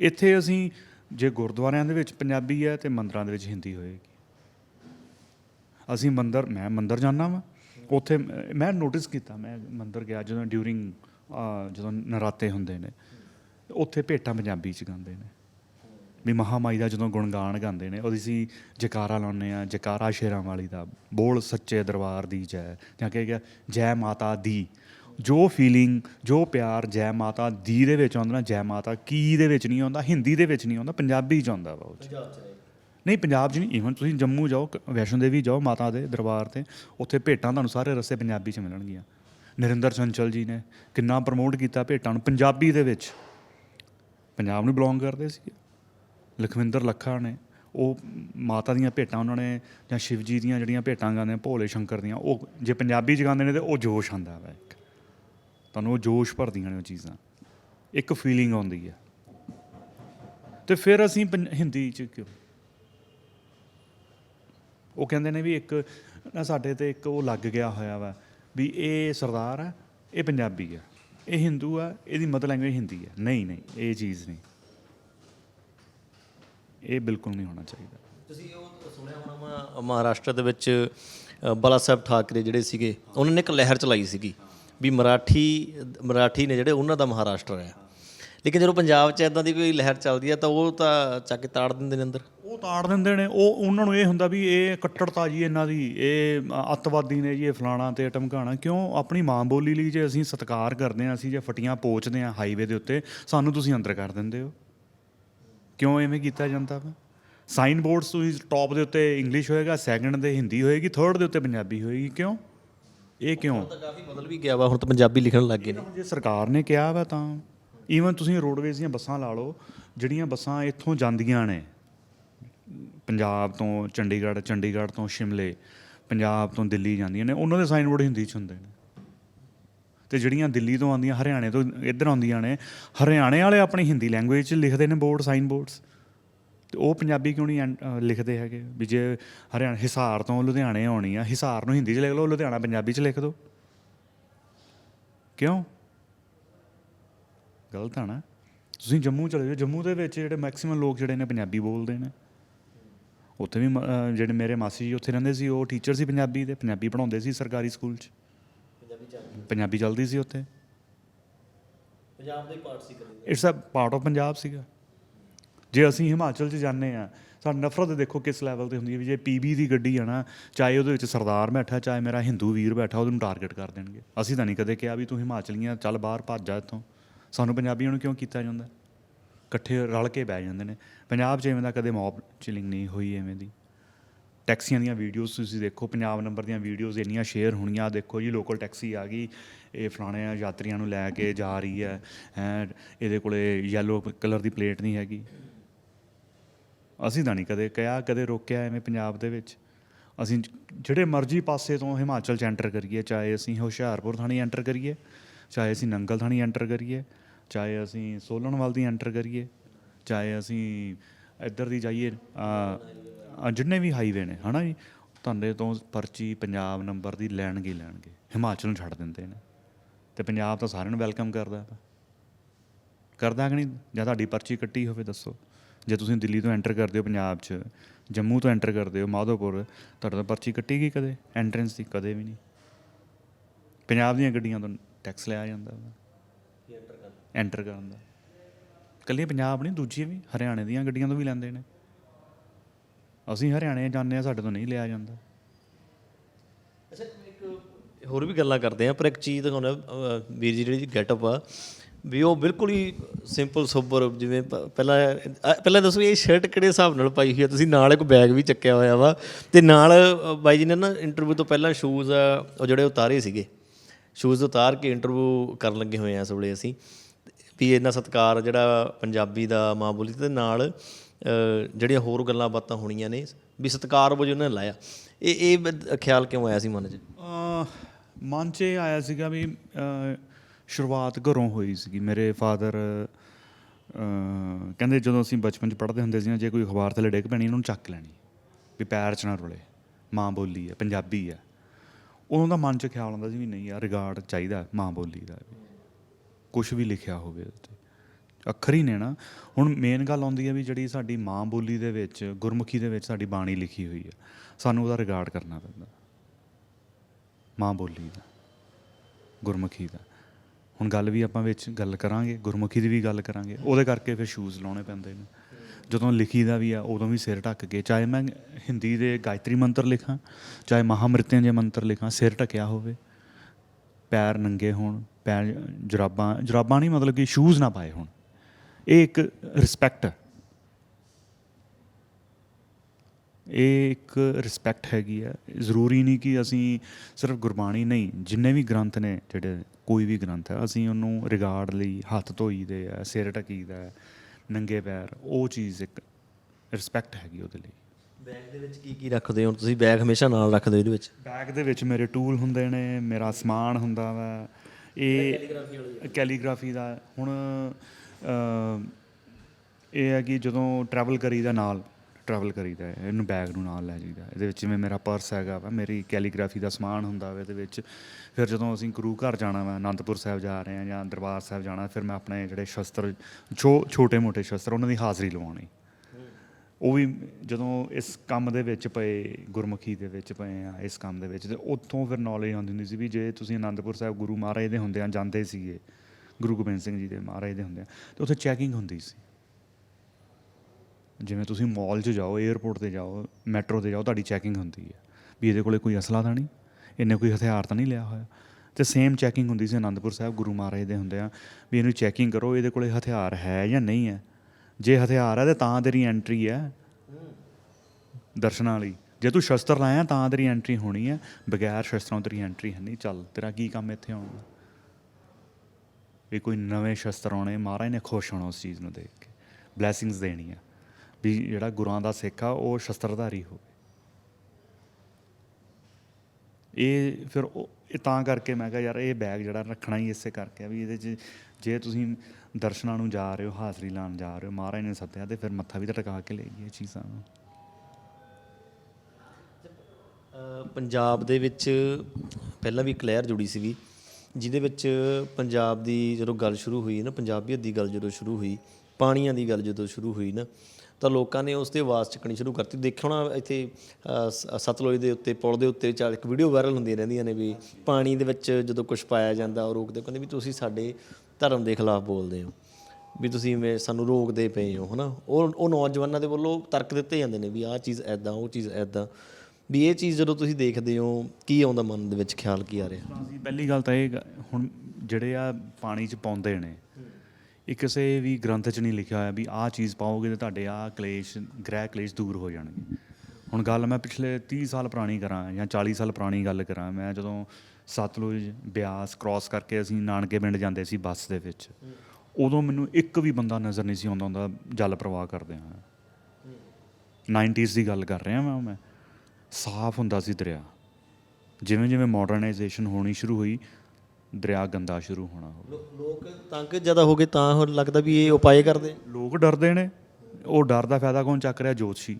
ਇੱਥੇ ਅਸੀਂ ਜੇ ਗੁਰਦੁਆਰਿਆਂ ਦੇ ਵਿੱਚ ਪੰਜਾਬੀ ਹੈ ਤੇ ਮੰਦਰਾਂ ਦੇ ਵਿੱਚ ਹਿੰਦੀ ਹੋਏਗੀ। ਅਸੀਂ ਮੰਦਰ, ਮੈਂ ਮੰਦਰ ਜਾਣਾ ਵਾਂ। ਉੱਥੇ ਮੈਂ ਨੋਟਿਸ ਕੀਤਾ, ਮੈਂ ਮੰਦਰ ਗਿਆ ਜਦੋਂ ਡਿਊਰਿੰਗ ਜਦੋਂ ਨਰਾਤੇ ਹੁੰਦੇ ਨੇ। ਉੱਥੇ ਭੇਟਾਂ ਪੰਜਾਬੀ ਚ ਗਾਉਂਦੇ ਨੇ। ਵੀ ਮਹਾਮਾਈ ਦਾ ਜਦੋਂ ਗੁਣਗਾਨ ਗਾਉਂਦੇ ਨੇ, ਉਹਦੀ ਸੀ ਜਕਾਰਾ ਲਾਉਂਦੇ ਆ ਜਕਾਰਾ ਸ਼ੇਰਾਂ ਵਾਲੀ ਦਾ, ਬੋਲ ਸੱਚੇ ਦਰਬਾਰ ਦੀ ਜੈ। ਜਾਂ ਕਿ ਗਿਆ, ਜੈ ਮਾਤਾ ਦੀ। ਜੋ ਫੀਲਿੰਗ ਜੋ ਪਿਆਰ ਜੈ ਮਾਤਾ ਦੀ ਦੇ ਵਿੱਚ ਆਉਂਦਾ ਨਾ ਜੈ ਮਾਤਾ ਕੀ ਦੇ ਵਿੱਚ ਨਹੀਂ ਆਉਂਦਾ ਹਿੰਦੀ ਦੇ ਵਿੱਚ ਨਹੀਂ ਆਉਂਦਾ ਪੰਜਾਬੀ ਚ ਆਉਂਦਾ ਵਾ ਉਹ 'ਚ। ਨਹੀਂ। ਪੰਜਾਬ 'ਚ ਨਹੀਂ ਈਵਨ ਤੁਸੀਂ ਜੰਮੂ ਜਾਓ ਕ- ਵੈਸ਼ਨੋ ਦੇਵੀ ਜਾਓ ਮਾਤਾ ਦੇ ਦਰਬਾਰ ਤੇ ਉੱਥੇ ਭੇਟਾਂ ਤੁਹਾਨੂੰ ਸਾਰੇ ਰਸਤੇ ਪੰਜਾਬੀ 'ਚ ਮਿਲਣਗੀਆਂ। ਨਰਿੰਦਰ ਚੰਚਲ ਜੀ ਨੇ ਕਿੰਨਾ ਪ੍ਰਮੋਟ ਕੀਤਾ ਭੇਟਾਂ ਨੂੰ ਪੰਜਾਬੀ ਦੇ ਵਿੱਚ। ਪੰਜਾਬ ਨੂੰ ਬਿਲੋਂਗ ਕਰਦੇ ਸੀ ਲਖਵਿੰਦਰ ਲੱਖਾ ਨੇ ਉਹ ਮਾਤਾ ਦੀਆਂ ਭੇਟਾਂ ਉਹਨਾਂ ਨੇ ਜਾਂ ਸ਼ਿਵ ਜੀ ਦੀਆਂ ਜਿਹੜੀਆਂ ਭੇਟਾਂ ਗਾਉਂਦੇ ਆ ਭੋਲੇ ਸ਼ੰਕਰ ਦੀਆਂ ਉਹ ਜੇ ਪੰਜਾਬੀ ਚ ਗਾਉਂਦੇ ਨੇ ਤੇ ਉਹ ਜੋਸ਼ ਆਉਂਦਾ ਵਾ ਇੱਕ। ਤੁਹਾਨੂੰ ਉਹ ਜੋਸ਼ ਭਰਦੀਆਂ ਨੇ ਉਹ ਚੀਜ਼ਾਂ। ਇੱਕ ਫੀਲਿੰਗ ਆਉਂਦੀ ਹੈ। ਤੇ ਫਿਰ ਅਸੀਂ ਪੰਜ- ਹਿੰਦੀ ਚ ਕਿਉਂ? ਉਹ ਕਹਿੰਦੇ ਨੇ ਵੀ ਇੱਕ ਨਾ ਸਾਡੇ ਤੇ ਇੱਕ ਉਹ ਲੱਗ ਗਿਆ ਹੋਇਆ ਵਾ ਵੀ ਇਹ ਸਰਦਾਰ ਆ ਇਹ ਪੰਜਾਬੀ ਆ ਇਹ ਹਿੰਦੂ ਆ ਇਹਦੀ ਮਦਰ ਲੈਂਗੁਏਜ ਹਿੰਦੀ ਆ ਨਹੀਂ ਨਹੀਂ, ਇਹ ਚੀਜ਼ ਨਹੀਂ। ਇਹ ਬਿਲਕੁਲ ਨਹੀਂ ਹੋਣਾ ਚਾਹੀਦਾ। ਤੁਸੀਂ ਉਹ ਸੁਣਿਆ ਹੋਣਾ ਵਾ ਮਹਾਰਾਸ਼ਟਰ ਦੇ ਵਿੱਚ ਬਾਲਾ ਸਾਹਿਬ ਠਾਕਰੇ ਜਿਹੜੇ ਸੀਗੇ, ਉਹਨਾਂ ਨੇ ਇੱਕ ਲਹਿਰ ਚਲਾਈ ਸੀਗੀ। ਵੀ ਮਰਾਠੀ ਮਰਾਠੀ ਨੇ ਜਿਹੜੇ ਉਹਨਾਂ ਦਾ ਮਹਾਰਾਸ਼ਟਰ ਹੈ। ਲੇਕਿਨ ਜਦੋਂ ਪੰਜਾਬ 'ਚ ਇਦਾਂ ਦੀ ਕੋਈ ਲਹਿਰ ਚੱਲਦੀ ਹੈ ਤਾਂ ਉਹ ਤਾਂ ਚੱਕ ਕੇ ਤਾੜ ਦਿੰਦੇ ਨੇ ਅੰਦਰ। ਉਹ ਤਾੜ ਦਿੰਦੇ ਨੇ। ਉਹ ਉਹਨਾਂ ਨੂੰ ਇਹ ਹੁੰਦਾ ਵੀ ਇਹ ਕੱਟੜਤਾ ਜੀ ਇਹਨਾਂ ਦੀ, ਇਹ ਅੱਤਵਾਦੀ ਨੇ ਜੀ, ਇਹ ਫਲਾਣਾ ਤੇ ਟਮਕਾਣਾ ਕਿਉਂ? ਆਪਣੀ ਮਾਂ ਬੋਲੀ ਲਈ ਜੇ ਅਸੀਂ ਸਤਿਕਾਰ ਕਰਦੇ ਹਾਂ, ਅਸੀਂ ਜੇ ਫਟੀਆਂ ਪੋਚਦੇ ਹਾਂ ਹਾਈਵੇ ਦੇ ਉੱਤੇ, ਸਾਨੂੰ ਤੁਸੀਂ ਅੰਦਰ ਕਰ ਦਿੰਦੇ ਹੋ। ਕਿਉਂ ਐਵੇਂ ਕੀਤਾ ਜਾਂਦਾ ਵਾ? ਸਾਈਨ ਬੋਰਡਸ ਤੁਸੀਂ ਟੌਪ ਦੇ ਉੱਤੇ ਇੰਗਲਿਸ਼ ਹੋਏਗਾ ਸੈਕੰਡ ਦੇ ਹਿੰਦੀ ਹੋਏਗੀ ਥਰਡ ਦੇ ਉੱਤੇ ਪੰਜਾਬੀ ਹੋਏਗੀ। ਕਿਉਂ? ਇਹ ਕਿਉਂ? ਤਾਂ ਕਾਫੀ ਬਦਲ ਵੀ ਗਿਆ ਵਾ ਹੁਣ ਤਾਂ ਪੰਜਾਬੀ ਲਿਖਣ ਲੱਗ ਗਏ ਨੇ। ਜੇ ਸਰਕਾਰ ਨੇ ਕਿਹਾ ਵਾ ਤਾਂ ਈਵਨ ਤੁਸੀਂ ਰੋਡਵੇਜ਼ ਦੀਆਂ ਬੱਸਾਂ ਲਾ ਲਓ ਜਿਹੜੀਆਂ ਬੱਸਾਂ ਇੱਥੋਂ ਜਾਂਦੀਆਂ ਨੇ ਪੰਜਾਬ ਤੋਂ ਚੰਡੀਗੜ੍ਹ ਚੰਡੀਗੜ੍ਹ ਤੋਂ ਸ਼ਿਮਲੇ ਪੰਜਾਬ ਤੋਂ ਦਿੱਲੀ ਜਾਂਦੀਆਂ ਨੇ ਉਹਨਾਂ ਦੇ ਸਾਈਨ ਬੋਰਡ ਹਿੰਦੀ 'ਚ ਹੁੰਦੇ ਨੇ। ਤੇ ਜਿਹੜੀਆਂ ਦਿੱਲੀ ਤੋਂ ਆਉਂਦੀਆਂ ਹਰਿਆਣੇ ਤੋਂ ਇੱਧਰ ਆਉਂਦੀਆਂ ਨੇ ਹਰਿਆਣੇ ਵਾਲੇ ਆਪਣੀ ਹਿੰਦੀ ਲੈਂਗੁਏਜ 'ਚ ਲਿਖਦੇ ਨੇ ਬੋਰਡ ਸਾਈਨ ਬੋਰਡਸ ਤੇ ਉਹ ਪੰਜਾਬੀ ਕਿਉਂ ਨਹੀਂ ਲਿਖਦੇ ਹੈਗੇ? ਵੀ ਜੇ ਹਰਿਆਣਾ ਹਿਸਾਰ ਤੋਂ ਲੁਧਿਆਣੇ ਆਉਣੀ ਆ ਹਿਸਾਰ ਨੂੰ ਹਿੰਦੀ 'ਚ ਲਿਖ ਲਓ ਲੁਧਿਆਣਾ ਪੰਜਾਬੀ 'ਚ ਲਿਖ ਦਿਓ ਕਿਉਂ? ਗਲਤ ਆ ਨਾ। ਤੁਸੀਂ ਜੰਮੂ ਚਲੇ ਜਾਓ। ਜੰਮੂ ਦੇ ਵਿੱਚ ਜਿਹੜੇ ਮੈਕਸਿਮਮ ਲੋਕ ਜਿਹੜੇ ਨੇ ਪੰਜਾਬੀ ਬੋਲਦੇ ਨੇ। ਉੱਥੇ ਵੀ ਜਿਹੜੇ ਮੇਰੇ ਮਾਸੀ ਜੀ ਉੱਥੇ ਰਹਿੰਦੇ ਸੀ ਉਹ ਟੀਚਰ ਸੀ ਪੰਜਾਬੀ ਦੇ ਪੰਜਾਬੀ ਪੜ੍ਹਾਉਂਦੇ ਸੀ ਸਰਕਾਰੀ ਸਕੂਲ 'ਚ। ਪੰਜਾਬੀ ਚੱਲਦੀ ਪੰਜਾਬੀ ਚੱਲਦੀ ਸੀ ਉੱਥੇ। ਪੰਜਾਬ ਦਾ ਹੀ ਪਾਰਟ ਸੀ ਕਦੇ। It's a part of Punjab ਸੀਗਾ। ਜੇ ਅਸੀਂ ਹਿਮਾਚਲ 'ਚ ਜਾਂਦੇ ਆ ਸਾਡੀ ਨਫ਼ਰਤ ਦੇਖੋ ਕਿਸ ਲੈਵਲ ਤੇ ਹੁੰਦੀ ਹੈ ਵੀ ਜੇ ਪੀਬੀ ਦੀ ਗੱਡੀ ਆ ਨਾ, ਚਾਹੇ ਉਹਦੇ ਵਿੱਚ ਸਰਦਾਰ ਬੈਠਾ, ਚਾਹੇ ਮੇਰਾ ਹਿੰਦੂ ਵੀਰ ਬੈਠਾ, ਉਹਨੂੰ ਟਾਰਗੇਟ ਕਰ ਦੇਣਗੇ। ਅਸੀਂ ਤਾਂ ਨਹੀਂ ਕਦੇ ਕਿਹਾ ਵੀ ਤੂੰ ਹਿਮਾਚਲੀਆਂ, ਚੱਲ ਬਾਹਰ ਭੱਜ ਜਾ ਇੱਥੋਂ। ਸਾਨੂੰ ਪੰਜਾਬੀਆਂ ਨੂੰ ਕਿਉਂ ਕੀਤਾ ਜਾਂਦਾ? ਇਕੱਠੇ ਰਲ ਕੇ ਬਹਿ ਜਾਂਦੇ ਨੇ। ਪੰਜਾਬ 'ਚ ਐਵੇਂ ਦਾ ਕਦੇ ਮੌਬ ਚਿਲਿੰਗ ਨਹੀਂ ਹੋਈ ਐਵੇਂ ਦੀ। ਟੈਕਸੀਆਂ ਦੀਆਂ ਵੀਡੀਓਜ਼ ਤੁਸੀਂ ਦੇਖੋ, ਪੰਜਾਬ ਨੰਬਰ ਦੀਆਂ ਵੀਡੀਓਜ਼ ਇੰਨੀਆਂ ਸ਼ੇਅਰ ਹੋਣੀਆਂ ਦੇਖੋ ਜੀ ਲੋਕਲ ਟੈਕਸੀ ਆ ਗਈ, ਇਹ ਫਲਾਣੇ ਯਾਤਰੀਆਂ ਨੂੰ ਲੈ ਕੇ ਜਾ ਰਹੀ ਹੈ ਹੈ, ਇਹਦੇ ਕੋਲੇ ਯੈਲੋ ਕਲਰ ਦੀ ਪਲੇਟ ਨਹੀਂ ਹੈਗੀ। ਅਸੀਂ ਤਾਂ ਨਹੀਂ ਕਦੇ ਕਿਹਾ, ਕਦੇ ਰੋਕਿਆ ਐਵੇਂ ਪੰਜਾਬ ਦੇ ਵਿੱਚ। ਅਸੀਂ ਜਿਹੜੇ ਮਰਜ਼ੀ ਪਾਸੇ ਤੋਂ ਹਿਮਾਚਲ ਚ ਐਂਟਰ ਕਰੀਏ, ਚਾਹੇ ਅਸੀਂ ਹੁਸ਼ਿਆਰਪੁਰ ਥਾਣੀ ਐਂਟਰ ਕਰੀਏ, ਚਾਹੇ ਅਸੀਂ ਨੰਗਲ ਥਾਣੀ ਐਂਟਰ ਕਰੀਏ, ਚਾਹੇ ਅਸੀਂ ਸੋਲਣਵਾਲ ਦੀ ਐਂਟਰ ਕਰੀਏ, ਚਾਹੇ ਅਸੀਂ ਇੱਧਰ ਦੀ ਜਾਈਏ ਜਿੰਨੇ ਵੀ ਹਾਈਵੇ ਨੇ, ਹਨਾ ਜੀ? ਤੁਹਾਡੇ ਤੋਂ ਪਰਚੀ ਪੰਜਾਬ ਨੰਬਰ ਦੀ ਲੈਣਗੇ ਲੈਣਗੇ, ਹਿਮਾਚਲ ਨੂੰ ਛੱਡ ਦਿੰਦੇ ਨੇ। ਤੇ ਪੰਜਾਬ ਤਾਂ ਸਾਰਿਆਂ ਨੂੰ ਵੈਲਕਮ ਕਰਦਾ ਕਰਦਾ ਕਿ ਨਹੀਂ? ਜਾਂ ਤੁਹਾਡੀ ਪਰਚੀ ਕੱਟੀ ਹੋਵੇ, ਦੱਸੋ। ਜੇ ਤੁਸੀਂ ਦਿੱਲੀ ਤੋਂ ਐਂਟਰ ਕਰਦੇ ਹੋ ਪੰਜਾਬ 'ਚ, ਜੰਮੂ ਤੋਂ ਐਂਟਰ ਕਰਦੇ ਹੋ ਮਾਧੋਪੁਰ, ਤੁਹਾਡਾ ਤਾਂ ਪਰਚੀ ਕੱਟੀ ਗਈ ਕਦੇ? ਐਂਟਰੈਂਸ ਦੀ ਕਦੇ ਵੀ ਨਹੀਂ। ਪੰਜਾਬ ਦੀਆਂ ਗੱਡੀਆਂ ਤੋਂ ਟੈਕਸ ਲਿਆ ਜਾਂਦਾ ਵਾ। ਐਂਟਰ ਕਰਨ ਦਾ। ਕੱਲੀਆਂ ਪੰਜਾਬ ਨਹੀਂ ਦੂਜੀਆਂ ਵੀ, ਹਰਿਆਣੇ ਦੀਆਂ ਗੱਡੀਆਂ ਤੋਂ ਵੀ ਲੈਂਦੇ ਨੇ। ਅਸੀਂ ਹਰਿਆਣੇ ਜਾਂਦੇ ਆ ਸਾਡੇ ਤੋਂ ਨਹੀਂ ਲਿਆ ਜਾਂਦਾ। ਅੱਛਾ, ਇੱਕ ਹੋਰ ਵੀ ਗੱਲਾਂ ਕਰਦੇ ਆ ਪਰ ਇੱਕ ਚੀਜ਼ ਦਿਖਾਉਣਾ ਵੀਰ ਜੀ, ਜਿਹੜੀ ਗੈਟਅਪ ਆ ਵੀ ਉਹ ਬਿਲਕੁਲ ਹੀ ਸਿੰਪਲ ਸੋਬਰ ਜਿਵੇਂ ਪ- ਪਹਿਲਾਂ ਅਹ, ਪਹਿਲਾਂ ਦੱਸੋ ਵੀ ਇਹ ਸ਼ਰਟ ਕਿਹੜੇ ਹਿਸਾਬ ਨਾਲ ਪਾਈ ਹੋਈ ਹੈ ਤੁਸੀਂ ਨਾਲ ਇੱਕ ਬੈਗ ਵੀ ਚੱਕਿਆ ਹੋਇਆ ਵਾ ਤੇ ਨਾਲ ਅਹ, ਬਾਈ ਜੀ ਨੇ ਨਾ ਇੰਟਰਵਿਊ ਤੋਂ ਪਹਿਲਾਂ ਸ਼ੂਜ਼ ਉਹ ਜਿਹੜੇ ਉਤਾਰੇ ਸੀਗੇ ਸ਼ੂਜ਼ ਉਤਾਰ ਕੇ ਇੰਟਰਵਿਊ ਕਰਨ ਲੱਗੇ ਹੋਏ ਆ ਇਸ ਵੇਲੇ ਅਸੀਂ। ਵੀ ਇਹਨਾਂ ਸਤਕਾਰ ਜਿਹੜਾ ਪੰਜਾਬੀ ਦਾ ਮਾਂ ਬੋਲੀ ਦੇ ਨਾਲ ਅਹ, ਜਿਹੜੀਆਂ ਹੋਰ ਗੱਲਾਂ ਬਾਤਾਂ ਹੋਣੀਆਂ ਨੇ ਵੀ ਸਤਕਾਰ ਵਜੋਂ ਉਹਨਾਂ ਨੇ ਲਾਇਆ। ਇਹ ਇਹ ਬ- ਖਿਆਲ ਕਿਉਂ ਆਇਆ ਸੀ ਮਨ 'ਚ? ਅਹ ਮਨ 'ਚ ਇਹ ਆਇਆ ਸੀਗਾ ਵੀ ਅਹ, ਸ਼ੁਰੂਆਤ ਘਰੋਂ ਹੋਈ ਸੀਗੀ। ਮੇਰੇ ਫਾਦਰ ਕਹਿੰਦੇ ਜਦੋਂ ਅਸੀਂ ਬਚਪਨ 'ਚ ਪੜ੍ਹਦੇ ਹੁੰਦੇ ਸੀ ਨਾ, ਜੇ ਕੋਈ ਅਖਬਾਰ ਥੱਲੇ ਡਿੱਗ ਪੈਣੀ ਇਹਨੂੰ ਚੱਕ ਲੈਣੀ। ਵੀ ਪੈਰ 'ਚ ਨਾ ਰੁਲੇ। ਮਾਂ ਬੋਲੀ ਹੈ ਪੰਜਾਬੀ ਹੈ ਉਦੋਂ ਦਾ ਮਨ 'ਚ ਖਿਆਲ ਆਉਂਦਾ ਸੀ ਵੀ ਨਹੀਂ ਯਾਰ, ਰਿਗਾਰਡ ਚਾਹੀਦਾ ਮਾਂ ਬੋਲੀ ਦਾ ਕੁਝ ਵੀ ਲਿਖਿਆ ਹੋਵੇ ਉੱਤੇ ਅੱਖਰ ਹੀ ਨੇ ਨਾ। ਹੁਣ ਮੇਨ ਗੱਲ ਆਉਂਦੀ ਹੈ ਵੀ ਜਿਹੜੀ ਸਾਡੀ ਮਾਂ ਬੋਲੀ ਦੇ ਵਿੱਚ, ਗੁਰਮੁਖੀ ਦੇ ਵਿੱਚ ਸਾਡੀ ਬਾਣੀ ਲਿਖੀ ਹੋਈ ਹੈ ਸਾਨੂੰ ਉਹਦਾ ਰਿਗਾਰਡ ਕਰਨਾ ਪੈਂਦਾ। ਮਾਂ ਬੋਲੀ ਦਾ, ਗੁਰਮੁਖੀ ਦਾ। ਹੁਣ ਗੱਲ ਵੀ ਆਪਾਂ ਵਿੱਚ ਗੱਲ ਕਰਾਂਗੇ, ਗੁਰਮੁਖੀ ਦੀ ਵੀ ਗੱਲ ਕਰਾਂਗੇ, ਉਹਦੇ ਕਰਕੇ ਫਿਰ ਸ਼ੂਜ਼ ਲਾਉਣੇ ਪੈਂਦੇ ਨੇ। ਜਦੋਂ ਲਿਖੀ ਦਾ ਵੀ ਆ, ਉਦੋਂ ਵੀ ਸਿਰ ਢੱਕ ਕੇ, ਚਾਹੇ ਮੈਂ ਹਿੰਦੀ ਦੇ ਗਾਇਤਰੀ ਮੰਤਰ ਲਿਖਾਂ, ਚਾਹੇ ਮਹਾਮ੍ਰਿਤਿਆਂ ਦੇ ਮੰਤਰ ਲਿਖਾਂ, ਸਿਰ ਢੱਕਿਆ ਹੋਵੇ, ਪੈਰ ਨੰਗੇ ਹੋਣ, ਪੈਰ ਜਰਾਬਾਂ ਜਰਾਬਾਂ ਨਹੀਂ ਮਤਲਬ ਕਿ ਸ਼ੂਜ਼ ਨਾ ਪਾਏ ਹੋਣ। ਇਹ ਇੱਕ ਰਿਸਪੈਕਟ ਇਹ ਇੱਕ ਰਿਸਪੈਕਟ ਹੈਗੀ ਹੈ ਜ਼ਰੂਰੀ ਨਹੀਂ ਕਿ ਅਸੀਂ ਸਿਰਫ ਗੁਰਬਾਣੀ ਨਹੀਂ, ਜਿੰਨੇ ਵੀ ਗ੍ਰੰਥ ਨੇ ਜਿਹੜੇ ਕੋਈ ਵੀ ਗ੍ਰੰਥ ਹੈ ਅਸੀਂ ਉਹਨੂੰ ਰਿਗਾਰਡ ਲਈ ਹੱਥ ਧੋਈਦੇ ਆ ਸਿਰ ਢਕੀਦਾ ਹੈ ਨੰਗੇ ਪੈਰ ਉਹ ਚੀਜ਼ ਇੱਕ ਰਿਸਪੈਕਟ ਹੈਗੀ ਉਹਦੇ ਲਈ। ਬੈਗ ਦੇ ਵਿੱਚ ਕੀ ਕੀ ਰੱਖਦੇ ਹੋ? ਤੁਸੀਂ ਬੈਗ ਹਮੇਸ਼ਾ ਨਾਲ ਰੱਖਦੇ ਹੋ ਇਹਦੇ ਵਿੱਚ? ਬੈਗ ਦੇ ਵਿੱਚ ਮੇਰੇ ਟੂਲ ਹੁੰਦੇ ਨੇ ਮੇਰਾ ਸਮਾਨ ਹੁੰਦਾ ਵਾ ਇਹ ਕੈਲੀਗ੍ਰਾਫੀ ਦਾ ਹੁਣ ਇਹ ਹੈ ਕਿ ਜਦੋਂ ਟਰੈਵਲ ਕਰੀਦਾ ਨਾਲ ਟਰੈਵਲ ਕਰੀਦਾ ਹੈ, ਇਹਨੂੰ ਬੈਗ ਨੂੰ ਨਾਲ ਲੈ ਜਾਈਦਾ ਇਹਦੇ ਵਿੱਚ ਜਿਵੇਂ ਮੇਰਾ ਪਰਸ ਹੈਗਾ ਵਾ ਮੇਰੀ ਕੈਲੀਗ੍ਰਾਫੀ ਦਾ ਸਮਾਨ ਹੁੰਦਾ ਵਾ ਇਹਦੇ ਵਿੱਚ ਫਿਰ ਜਦੋਂ ਅਸੀਂ ਗੁਰੂ ਘਰ ਜਾਣਾ ਵਾ ਅਨੰਦਪੁਰ ਸਾਹਿਬ ਜਾ ਰਹੇ ਹਾਂ ਜਾਂ ਦਰਬਾਰ ਸਾਹਿਬ ਜਾਣਾ ਫਿਰ ਮੈਂ ਆਪਣੇ ਜਿਹੜੇ ਸ਼ਸਤਰ ਛੋ ਛੋਟੇ ਮੋਟੇ ਸ਼ਸਤਰ ਉਹਨਾਂ ਦੀ ਹਾਜ਼ਰੀ ਲਵਾਉਣੀ। ਉਹ ਵੀ ਜਦੋਂ ਇਸ ਕੰਮ ਦੇ ਵਿੱਚ ਪਏ ਗੁਰਮੁਖੀ ਦੇ ਵਿੱਚ ਪਏ ਆ ਇਸ ਕੰਮ ਦੇ ਵਿੱਚ ਤੇ ਉੱਥੋਂ ਫਿਰ ਨੌਲੇਜ ਆਉਂਦੀ ਹੁੰਦੀ ਸੀ ਵੀ ਜੇ ਤੁਸੀਂ ਅਨੰਦਪੁਰ ਸਾਹਿਬ ਗੁਰੂ ਮਹਾਰਾਜ ਦੇ ਹੁੰਦਿਆਂ ਜਾਂਦੇ ਸੀਗੇ ਗੁਰੂ ਗੋਬਿੰਦ ਸਿੰਘ ਜੀ ਦੇ ਮਹਾਰਾਜ ਦੇ ਹੁੰਦਿਆਂ ਤੇ ਉੱਥੇ ਚੈਕਿੰਗ ਹੁੰਦੀ ਸੀ। ਜਿਵੇਂ ਤੁਸੀਂ ਮਾਲ 'ਚ ਜਾਓ 에ਅਰਪੋਰਟ ਤੇ ਜਾਓ ਮੈਟਰੋ ਤੇ ਜਾਓ, ਤੁਹਾਡੀ ਚੈਕਿੰਗ ਹੁੰਦੀ ਹੈ। ਵੀ ਇਹਦੇ ਕੋਲੇ ਕੋਈ ਅਸਲਾ ਤਾਂ ਨਹੀਂ? ਇਹਨੇ ਕੋਈ ਹਥਿਆਰ ਤਾਂ ਨਹੀਂ ਲਿਆ ਹੋਇਆ? ਤੇ ਸੇਮ ਚੈਕਿੰਗ ਹੁੰਦੀ ਸੀ ਅਨੰਦਪੁਰ ਸਾਹਿਬ, ਗੁਰੂ ਮਹਾਰਾਜ ਦੇ ਹੁੰਦੇ ਆ, ਵੀ ਇਹਨੂੰ ਚੈਕਿੰਗ ਕਰੋ, ਇਹਦੇ ਕੋਲੇ ਹਥਿਆਰ ਹੈ ਜਾਂ ਨਹੀਂ ਹੈ? ਜੇ ਹਥਿਆਰ ਹੈ ਤੇ ਤਾਂ ਤੇਰੀ ਐਂਟਰੀ ਹੈ। ਦਰਸ਼ਨਾਂ ਲਈ। ਜੇ ਤੂੰ ਸ਼ਸਤਰ ਲਾਇਆ, ਤਾਂ ਤੇਰੀ ਐਂਟਰੀ ਹੋਣੀ ਹੈ। ਬਗੈਰ ਸ਼ਸਤਰਾਂ ਤੇਰੀ ਐਂਟਰੀ ਹੈ ਨਹੀਂ। ਚੱਲ, ਤੇਰਾ ਕੀ ਕੰਮ ਇੱਥੇ ਆਉਣਾ ਦਾ ਵੀ ਕੋਈ ਨਵੇਂ ਸ਼ਸਤਰ ਆਉਣੇ, ਮਹਾਰਾਜ ਨੇ ਖੁਸ਼ ਹੋਣਾ ਉਸ ਚੀਜ਼ ਨੂੰ ਦੇਖ ਕੇ। ਬਲੇਸਿੰਗਸ ਦੇਣੀਆਂ। ਵੀ ਜਿਹੜਾ ਗੁਰਾਂ ਦਾ ਸਿੱਖ ਆ, ਉਹ ਸ਼ਸਤਰਧਾਰੀ ਹੋਵੇ। ਇਹ ਫਿਰ ਉਹ, ਇਹ ਤਾਂ ਕਰਕੇ ਮੈਂ ਕਿਹਾ ਯਾਰ ਇਹ ਬੈਗ ਜਿਹੜਾ ਰੱਖਣਾ ਹੀ ਇਸੇ ਕਰਕੇ ਆ ਵੀ ਇਹਦੇ 'ਚ ਜੇ ਤੁਸੀਂ ਦਰਸ਼ਨਾਂ ਨੂੰ ਜਾ ਰਹੇ ਹੋ, ਹਾਜ਼ਰੀ ਲਾਉਣ ਜਾ ਰਹੇ ਹੋ, ਮਹਾਰਾਜ ਨੇ ਸੱਦਿਆ ਤੇ ਫਿਰ ਮੱਥਾ ਵੀ ਤਾਂ ਟਿਕਾ ਕੇ ਲੈ ਗਈ ਇਹ ਚੀਜ਼ਾਂ ਨੂੰ। ਪੰਜਾਬ ਦੇ ਵਿੱਚ ਪਹਿਲਾਂ ਵੀ ਇੱਕ ਲਹਿਰ ਜੁੜੀ ਸੀਗੀ, ਜਿਹਦੇ ਵਿੱਚ ਪੰਜਾਬ ਦੀ ਜਦੋਂ ਗੱਲ ਸ਼ੁਰੂ ਹੋਈ ਨਾ, ਪੰਜਾਬੀਅਤ ਦੀ ਗੱਲ ਜਦੋਂ ਸ਼ੁਰੂ ਹੋਈ ਪਾਣੀਆਂ ਦੀ ਗੱਲ ਜਦੋਂ ਸ਼ੁਰੂ ਹੋਈ ਨਾ, ਤਾਂ ਲੋਕਾਂ ਨੇ ਉਸ ਤੇ ਆਵਾਜ਼ ਚੱਕਣੀ ਸ਼ੁਰੂ ਕਰਤੀ। ਦੇਖਿਓ ਨਾ ਇੱਥੇ ਸ- ਸਤਲੁਜ ਦੇ ਉੱਤੇ, ਪੁਲ ਦੇ ਉੱਤੇ ਚੱਲ ਇੱਕ ਵੀਡੀਓ ਵਾਇਰਲ ਹੁੰਦੀਆਂ ਰਹਿੰਦੀਆਂ ਨੇ ਵੀ ਪਾਣੀ ਦੇ ਵਿੱਚ ਜਦੋਂ ਕੁਝ ਪਾਇਆ ਜਾਂਦਾ, ਉਹ ਰੋਕਦੇ, ਕਹਿੰਦੇ ਵੀ ਤੁਸੀਂ ਸਾਡੇ ਧਰਮ ਦੇ ਖਿਲਾਫ ਬੋਲਦੇ ਹੋ, ਵੀ ਤੁਸੀਂ ਮੈਂ, ਸਾਨੂੰ ਰੋਕਦੇ ਪਏ ਹੋ, ਹਨਾ? ਉਹ ਉਹ ਨੌਜਵਾਨਾਂ ਦੇ ਵੱਲੋਂ ਤਰਕ ਦਿੱਤੇ ਜਾਂਦੇ ਨੇ ਵੀ ਆਹ ਚੀਜ਼ ਐਦਾਂ ਉਹ ਚੀਜ਼ ਐਦਾਂ ਵੀ ਇਹ ਚੀਜ਼ ਜਦੋਂ ਤੁਸੀਂ ਦੇਖਦੇ ਹੋ, ਕੀ ਆਉਂਦਾ ਮਨ ਦੇ ਵਿੱਚ, ਖਿਆਲ ਕੀ ਆ ਰਿਹਾ? ਪਹਿਲੀ ਗੱਲ ਤਾਂ ਇਹ ਗ- ਹੁਣ ਜਿਹੜੇ ਆ ਪਾਣੀ 'ਚ ਪਾਉਂਦੇ ਨੇ ਇਹ ਕਿਸੇ ਵੀ ਗ੍ਰੰਥ 'ਚ ਨਹੀਂ ਲਿਖਿਆ ਹੋਇਆ ਵੀ ਆਹ ਚੀਜ਼ ਪਾਓਗੇ ਤੇ ਤੁਹਾਡੇ ਆਹ ਕਲੇਸ਼, ਗ੍ਰਹਿ ਕਲੇਸ਼ ਦੂਰ ਹੋ ਜਾਣਗੇ। ਹੁਣ ਗੱਲ ਮੈਂ ਪਿਛਲੇ 30 ਸਾਲ ਪੁਰਾਣੀ ਕਰਾਂ ਜਾਂ 40 ਸਾਲ ਪੁਰਾਣੀ ਗੱਲ ਕਰਾਂ, ਮੈਂ ਜਦੋਂ ਸਤਲੁਜ, ਬਿਆਸ ਕ੍ਰਾਸ ਕਰਕੇ ਅਸੀਂ ਨਾਨਕੇ ਪਿੰਡ ਜਾਂਦੇ ਸੀ ਬੱਸ ਦੇ ਵਿੱਚ, ਉਦੋਂ ਮੈਨੂੰ ਇੱਕ ਵੀ ਬੰਦਾ ਨਜ਼ਰ ਨਹੀਂ ਸੀ ਆਉਂਦਾ ਹੁੰਦਾ ਜਲ ਪ੍ਰਵਾਹ ਕਰਦੇ ਹਾਂ 90s ਦੀ ਗੱਲ ਕਰ ਰਿਹਾ ਮੈਂ ਮੈਂ, ਸਾਫ਼ ਹੁੰਦਾ ਸੀ ਦਰਿਆ। ਜਿਵੇਂ ਜਿਵੇਂ ਮਾਡਰਨਾਈਜੇਸ਼ਨ ਹੋਣੀ ਸ਼ੁਰੂ ਹੋਈ ਦਰਿਆ ਗੰਦਾ ਸ਼ੁਰੂ ਹੋਣਾ ਹੋ ਗਿਆ। ਲੋਕ ਤੰਗ ਜ਼ਿਆਦਾ ਹੋ ਗਏ ਤਾਂ ਹੁਣ ਲੱਗਦਾ ਵੀ ਇਹ ਉਪਾਏ ਕਰਦੇ। ਲੋਕ ਡਰਦੇ ਨੇ। ਉਹ ਡਰ ਦਾ ਫਾਇਦਾ ਕੌਣ ਚੱਕ ਰਿਹਾ? ਜੋਤਸ਼ੀ।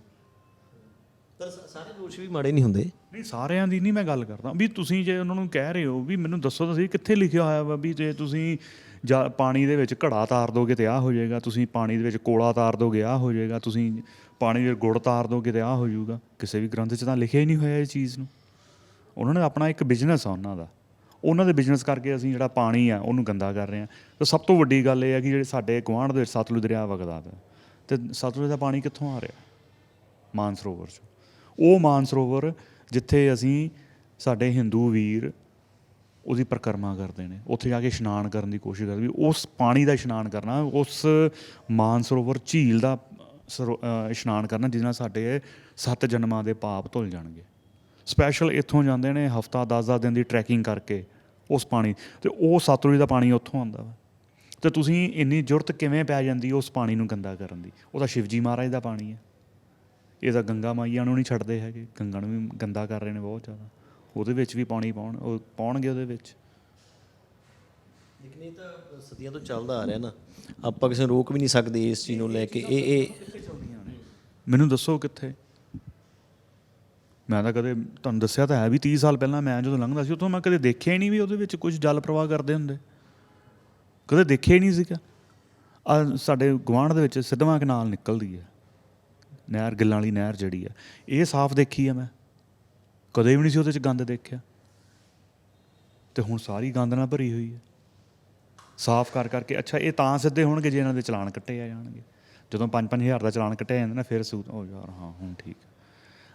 ਪਰ ਸਾਰੇ ਦੋਸ਼ ਵੀ ਮਾੜੇ ਨਹੀਂ ਹੁੰਦੇ। ਨਹੀਂ ਸਾਰਿਆਂ ਦੀ ਨਹੀਂ ਮੈਂ ਗੱਲ ਕਰਦਾ। ਵੀ ਤੁਸੀਂ ਜੇ ਉਹਨਾਂ ਨੂੰ ਕਹਿ ਰਹੇ ਹੋ ਵੀ ਮੈਨੂੰ ਦੱਸੋ ਤੁਸੀਂ ਕਿੱਥੇ ਲਿਖਿਆ ਹੋਇਆ ਵਾ ਵੀ ਜੇ ਤੁਸੀਂ ਜਾਂ ਪਾਣੀ ਦੇ ਵਿੱਚ ਘੜਾ ਤਾਰ ਦੋਗੇ ਤੇ ਆਹ ਹੋ ਜਾਏਗਾ। ਤੁਸੀਂ ਪਾਣੀ ਦੇ ਵਿੱਚ ਕੋਲਾ ਤਾਰ ਦੋਗੇ ਆਹ ਹੋ ਜਾਏਗਾ। ਤੁਸੀਂ ਪਾਣੀ ਦੇ ਗੁੜ ਤਾਰ ਦੋਗੇ ਤੇ ਆਹ ਹੋ ਜਾਊਗਾ। ਕਿਸੇ ਵੀ ਗ੍ਰੰਥ 'ਚ ਤਾਂ ਲਿਖਿਆ ਹੀ ਨਹੀਂ ਹੋਇਆ ਇਹ ਚੀਜ਼ ਨੂੰ। ਉਹਨਾਂ ਨੇ ਆਪਣਾ ਇੱਕ ਬਿਜ਼ਨਸ ਆ ਉਹਨਾਂ ਦਾ। ਉਹਨਾਂ ਦੇ ਬਿਜ਼ਨਸ ਕਰਕੇ ਅਸੀਂ ਜਿਹੜਾ ਪਾਣੀ ਆ, ਉਹਨੂੰ ਗੰਦਾ ਕਰ ਰਹੇ ਆ ਤੇ ਸਭ ਤੋਂ ਵੱਡੀ ਗੱਲ ਇਹ ਹੈ ਕਿ ਜਿਹੜੇ ਸਾਡੇ ਗੁਆਂਢ ਦੇ ਵਿੱਚ ਸਤਲੁਜ ਦਰਿਆ ਵਗਦਾ ਪਿਆ। ਤੇ ਸਤਲੁਜ ਦਾ ਪਾਣੀ ਕਿੱਥੋਂ ਆ ਰਿਹਾ? ਮਾਨਸਰੋਵਰ 'ਚੋਂ। ਉਹ ਮਾਨਸਰੋਵਰ ਜਿੱਥੇ ਅਸੀਂ ਸਾਡੇ ਹਿੰਦੂ ਵੀਰ ਉਹਦੀ ਪਰਿਕਰਮਾ ਕਰਦੇ ਨੇ। ਉੱਥੇ ਜਾ ਕੇ ਇਸ਼ਨਾਨ ਕਰਨ ਦੀ ਕੋਸ਼ਿਸ਼ ਕਰਦੇ ਵੀ ਉਸ ਪਾਣੀ ਦਾ ਇਸ਼ਨਾਨ ਕਰਨਾ, ਉਸ ਮਾਨਸਰੋਵਰ ਝੀਲ ਦਾ ਸਰੋ- ਇਸ਼ਨਾਨ ਕਰਨਾ, ਜਿਹਦੇ ਨਾਲ ਸਾਡੇ ਸੱਤ ਜਨਮਾਂ ਦੇ ਪਾਪ ਧੁੱਲ ਜਾਣਗੇ। ਸਪੈਸ਼ਲ ਇੱਥੋਂ ਜਾਂਦੇ ਨੇ ਹਫਤਾ 10-10 ਦਿਨ ਦੀ ਟਰੈਕਿੰਗ ਕਰਕੇ ਉਸ ਪਾਣੀ ਤੇ ਉਹ ਸਤਲੁਜ ਦਾ ਪਾਣੀ ਉੱਥੋਂ ਆਉਂਦਾ ਵਾ। ਤੇ ਤੁਸੀਂ ਇੰਨੀ ਜ਼ਰੂਰਤ ਕਿਵੇਂ ਪੈ ਜਾਂਦੀ ਉਸ ਪਾਣੀ ਨੂੰ ਗੰਦਾ ਕਰਨ ਦੀ? ਉਹ ਤਾਂ ਸ਼ਿਵਜੀ ਮਹਾਰਾਜ ਦਾ ਪਾਣੀ ਹੈ ਇਹ ਤਾਂ ਗੰਗਾ ਮਾਈਆ ਨੂੰ ਨਹੀਂ ਛੱਡਦੇ ਹੈਗੇ। ਗੰਗਾ ਨੂੰ ਵੀ ਗੰਦਾ ਕਰ ਰਹੇ ਨੇ ਬਹੁਤ ਜ਼ਿਆਦਾ। ਉਹਦੇ ਵਿੱਚ ਵੀ ਪਾਣੀ ਪਾਉਣ ਉਹ ਪਾਉਣਗੇ ਉਹਦੇ ਵਿੱਚ। ਲੇਕਿਨ ਇਹ ਤਾਂ ਸਦੀਆਂ ਤੋਂ ਚੱਲਦਾ ਆ ਰਿਹਾ ਨਾ। ਆਪਾਂ ਕਿਸੇ ਨੂੰ ਰੋਕ ਵੀ ਨਹੀਂ ਸਕਦੇ ਇਸ ਚੀਜ਼ ਨੂੰ ਲੈ ਕੇ। ਇਹ ਇਹ ਮੈਨੂੰ ਦੱਸੋ ਕਿੱਥੇ? ਮੈਂ ਤਾਂ ਕਦੇ ਤੁਹਾਨੂੰ ਦੱਸਿਆ ਤਾਂ ਹੈ ਵੀ 30 ਸਾਲ ਪਹਿਲਾਂ ਮੈਂ ਜਦੋਂ ਲੰਘਦਾ ਸੀ, ਉਦੋਂ ਮੈਂ ਕਦੇ ਦੇਖਿਆ ਹੀ ਨਹੀਂ ਵੀ ਉਹਦੇ ਵਿੱਚ ਕੁਝ ਜਲ ਪ੍ਰਵਾਹ ਕਰਦੇ ਹੁੰਦੇ। ਕਦੇ ਦੇਖਿਆ ਹੀ ਨਹੀਂ ਸੀਗਾ ਆ ਸਾਡੇ ਗੁਆਂਢ ਦੇ ਵਿੱਚ ਸਿੱਧਵਾਂ ਕਨਾਲ ਨਿਕਲਦੀ ਹੈ। ਨਹਿਰ, ਗਿੱਲਾਂ ਵਾਲੀ ਨਹਿਰ ਜਿਹੜੀ ਹੈ, ਇਹ ਸਾਫ਼ ਦੇਖੀ ਹੈ ਮੈਂ। ਕਦੇ ਵੀ ਨਹੀਂ ਸੀ ਉਹਦੇ 'ਚ ਗੰਦ ਦੇਖਿਆ। ਤੇ ਹੁਣ ਸਾਰੀ ਗੰਦ ਨਾਲ ਭਰੀ ਹੋਈ ਹੈ। ਸਾਫ਼ ਕਰ ਕਰਕੇ, ਅੱਛਾ, ਇਹ ਤਾਂ ਸਿੱਧੇ ਹੋਣਗੇ ਜੇ ਇਹਨਾਂ ਦੇ ਚਲਾਨ ਕੱਟੇ ਆ ਜਾਣਗੇ। ਜਦੋਂ 5-5000 ਦਾ ਚਲਾਨ ਕੱਟਿਆ ਜਾਂਦਾ ਨਾ, ਫਿਰ ਸੂ ਉਹ ਯਾਰ ਹਾਂ, ਹੁਣ ਠੀਕ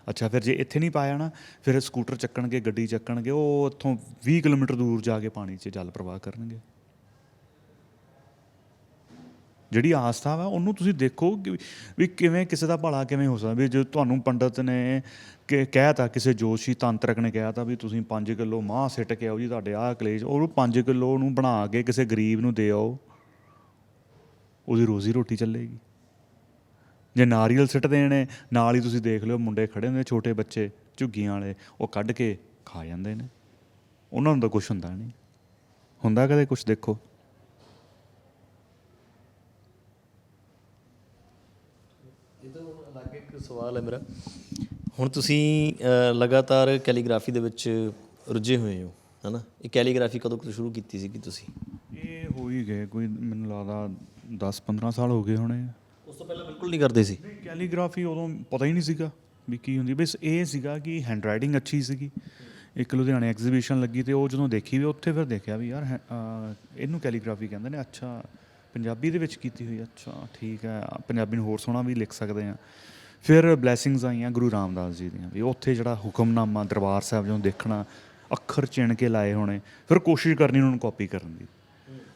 ਅੱਛਾ, ਫਿਰ ਜੇ ਇੱਥੇ ਨਹੀਂ ਪਾਇਆ ਨਾ, ਫਿਰ ਸਕੂਟਰ ਚੱਕਣਗੇ, ਗੱਡੀ ਚੱਕਣਗੇ, ਉਹ ਉੱਥੋਂ 20 ਕਿਲੋਮੀਟਰ ਦੂਰ ਜਾ ਕੇ ਪਾਣੀ 'ਚ ਜਲ ਪ੍ਰਵਾਹ ਕਰਨਗੇ। ਜਿਹੜੀ ਆਸਥਾ ਵਾ, ਉਹਨੂੰ ਤੁਸੀਂ ਦੇਖੋ ਕਿ ਵੀ ਕਿਵੇਂ ਕਿਸੇ ਦਾ ਭਲਾ ਕਿਵੇਂ ਹੋ ਸਕਦਾ, ਵੀ ਜੇ ਤੁਹਾਨੂੰ ਪੰਡਤ ਨੇ ਕਿ ਕਹਿਤਾ, ਕਿਸੇ ਜੋਸ਼ੀ ਤੰਤਰਕ ਨੇ ਕਹਿਤਾ ਵੀ ਤੁਸੀਂ 5 ਕਿਲੋ ਮਾਹ ਸਿੱਟ ਕੇ ਆਓ ਜੀ, ਤੁਹਾਡੇ ਆਹ ਕਲੇਸ਼, ਉਹ 5 ਕਿਲੋ ਨੂੰ ਬਣਾ ਕੇ ਕਿਸੇ ਗਰੀਬ ਨੂੰ ਦੇ ਆਓ, ਉਹਦੀ ਰੋਜ਼ੀ ਰੋਟੀ ਚੱਲੇਗੀ। ਜੇ ਨਾਰੀਅਲ ਸਿੱਟਦੇ ਨੇ ਨਾਲ ਹੀ ਤੁਸੀਂ ਦੇਖ ਲਿਓ ਮੁੰਡੇ ਖੜੇ ਹੁੰਦੇ ਛੋਟੇ ਬੱਚੇ ਝੁੱਗੀਆਂ ਵਾਲੇ ਉਹ ਕੱਢ ਕੇ ਖਾ ਜਾਂਦੇ ਨੇ। ਉਹਨਾਂ ਨੂੰ ਤਾਂ ਕੁਝ ਹੁੰਦਾ ਨਹੀਂ। ਹੁੰਦਾ ਕਦੇ ਕੁਝ ਦੇਖੋ। ਅਲੱਗ ਇੱਕ ਸਵਾਲ ਹੈ ਮੇਰਾ। ਹੁਣ ਤੁਸੀਂ ਲਗਾਤਾਰ ਕੈਲੀਗ੍ਰਾਫੀ ਦੇ ਵਿੱਚ ਰੁੱਝੇ ਹੋਏ ਹੋ ਹਨਾ? ਇਹ ਕੈਲੀਗ੍ਰਾਫੀ ਕਦੋਂ ਤੋਂ ਸ਼ੁਰੂ ਕੀਤੀ ਸੀ ਕਿ ਤੁਸੀਂ? ਇਹ ਹੋ ਹੀ ਗਏ ਕੋਈ ਮੈਨੂੰ ਲੱਗਦਾ 10 15 ਸਾਲ ਹੋ ਗਏ ਹੋਣੇ। ਤੋਂ ਪਹਿਲਾਂ ਬਿਲਕੁਲ ਨਹੀਂ ਕਰਦੇ ਸੀ। ਕੈਲੀਗ੍ਰਾਫੀ ਉਦੋਂ ਪਤਾ ਹੀ ਨਹੀਂ ਸੀਗਾ ਵੀ ਕੀ ਹੁੰਦੀ। ਬਸ ਇਹ ਸੀਗਾ ਕਿ ਹੈਂਡਰਾਈਟਿੰਗ ਅੱਛੀ ਸੀਗੀ। ਇੱਕ ਲੁਧਿਆਣੇ ਐਗਜ਼ੀਬਿਸ਼ਨ ਲੱਗੀ ਤੇ ਉਹ ਜਦੋਂ ਦੇਖੀ ਵੀ ਉੱਥੇ ਫਿਰ ਦੇਖਿਆ ਵੀ ਯਾਰ, ਹੈ- ਅਹ, ਇਹਨੂੰ ਕੈਲੀਗ੍ਰਾਫੀ ਕਹਿੰਦੇ ਨੇ, ਅੱਛਾ, ਪੰਜਾਬੀ ਦੇ ਵਿੱਚ ਕੀਤੀ ਹੋਈ ਅੱਛਾ, ਠੀਕ ਹੈ ਪੰਜਾਬੀ ਨੂੰ ਹੋਰ ਸੋਹਣਾ ਵੀ ਲਿਖ ਸਕਦੇ ਆ। ਫਿਰ ਬਲੇਸਿੰਗਸ ਆਈਆਂ ਗੁਰੂ ਰਾਮਦਾਸ ਜੀ ਦੀਆਂ ਵੀ ਉੱਥੇ ਜਿਹੜਾ ਹੁਕਮਨਾਮਾ ਦਰਬਾਰ ਸਾਹਿਬ ਜਦੋਂ ਦੇਖਣਾ, ਅੱਖਰ ਚਿਣ ਕੇ ਲਾਏ ਹੋਣੇ, ਫਿਰ ਕੋਸ਼ਿਸ਼ ਕਰਨੀ ਉਹਨਾਂ ਨੂੰ ਕਾਪੀ ਕਰਨ ਦੀ।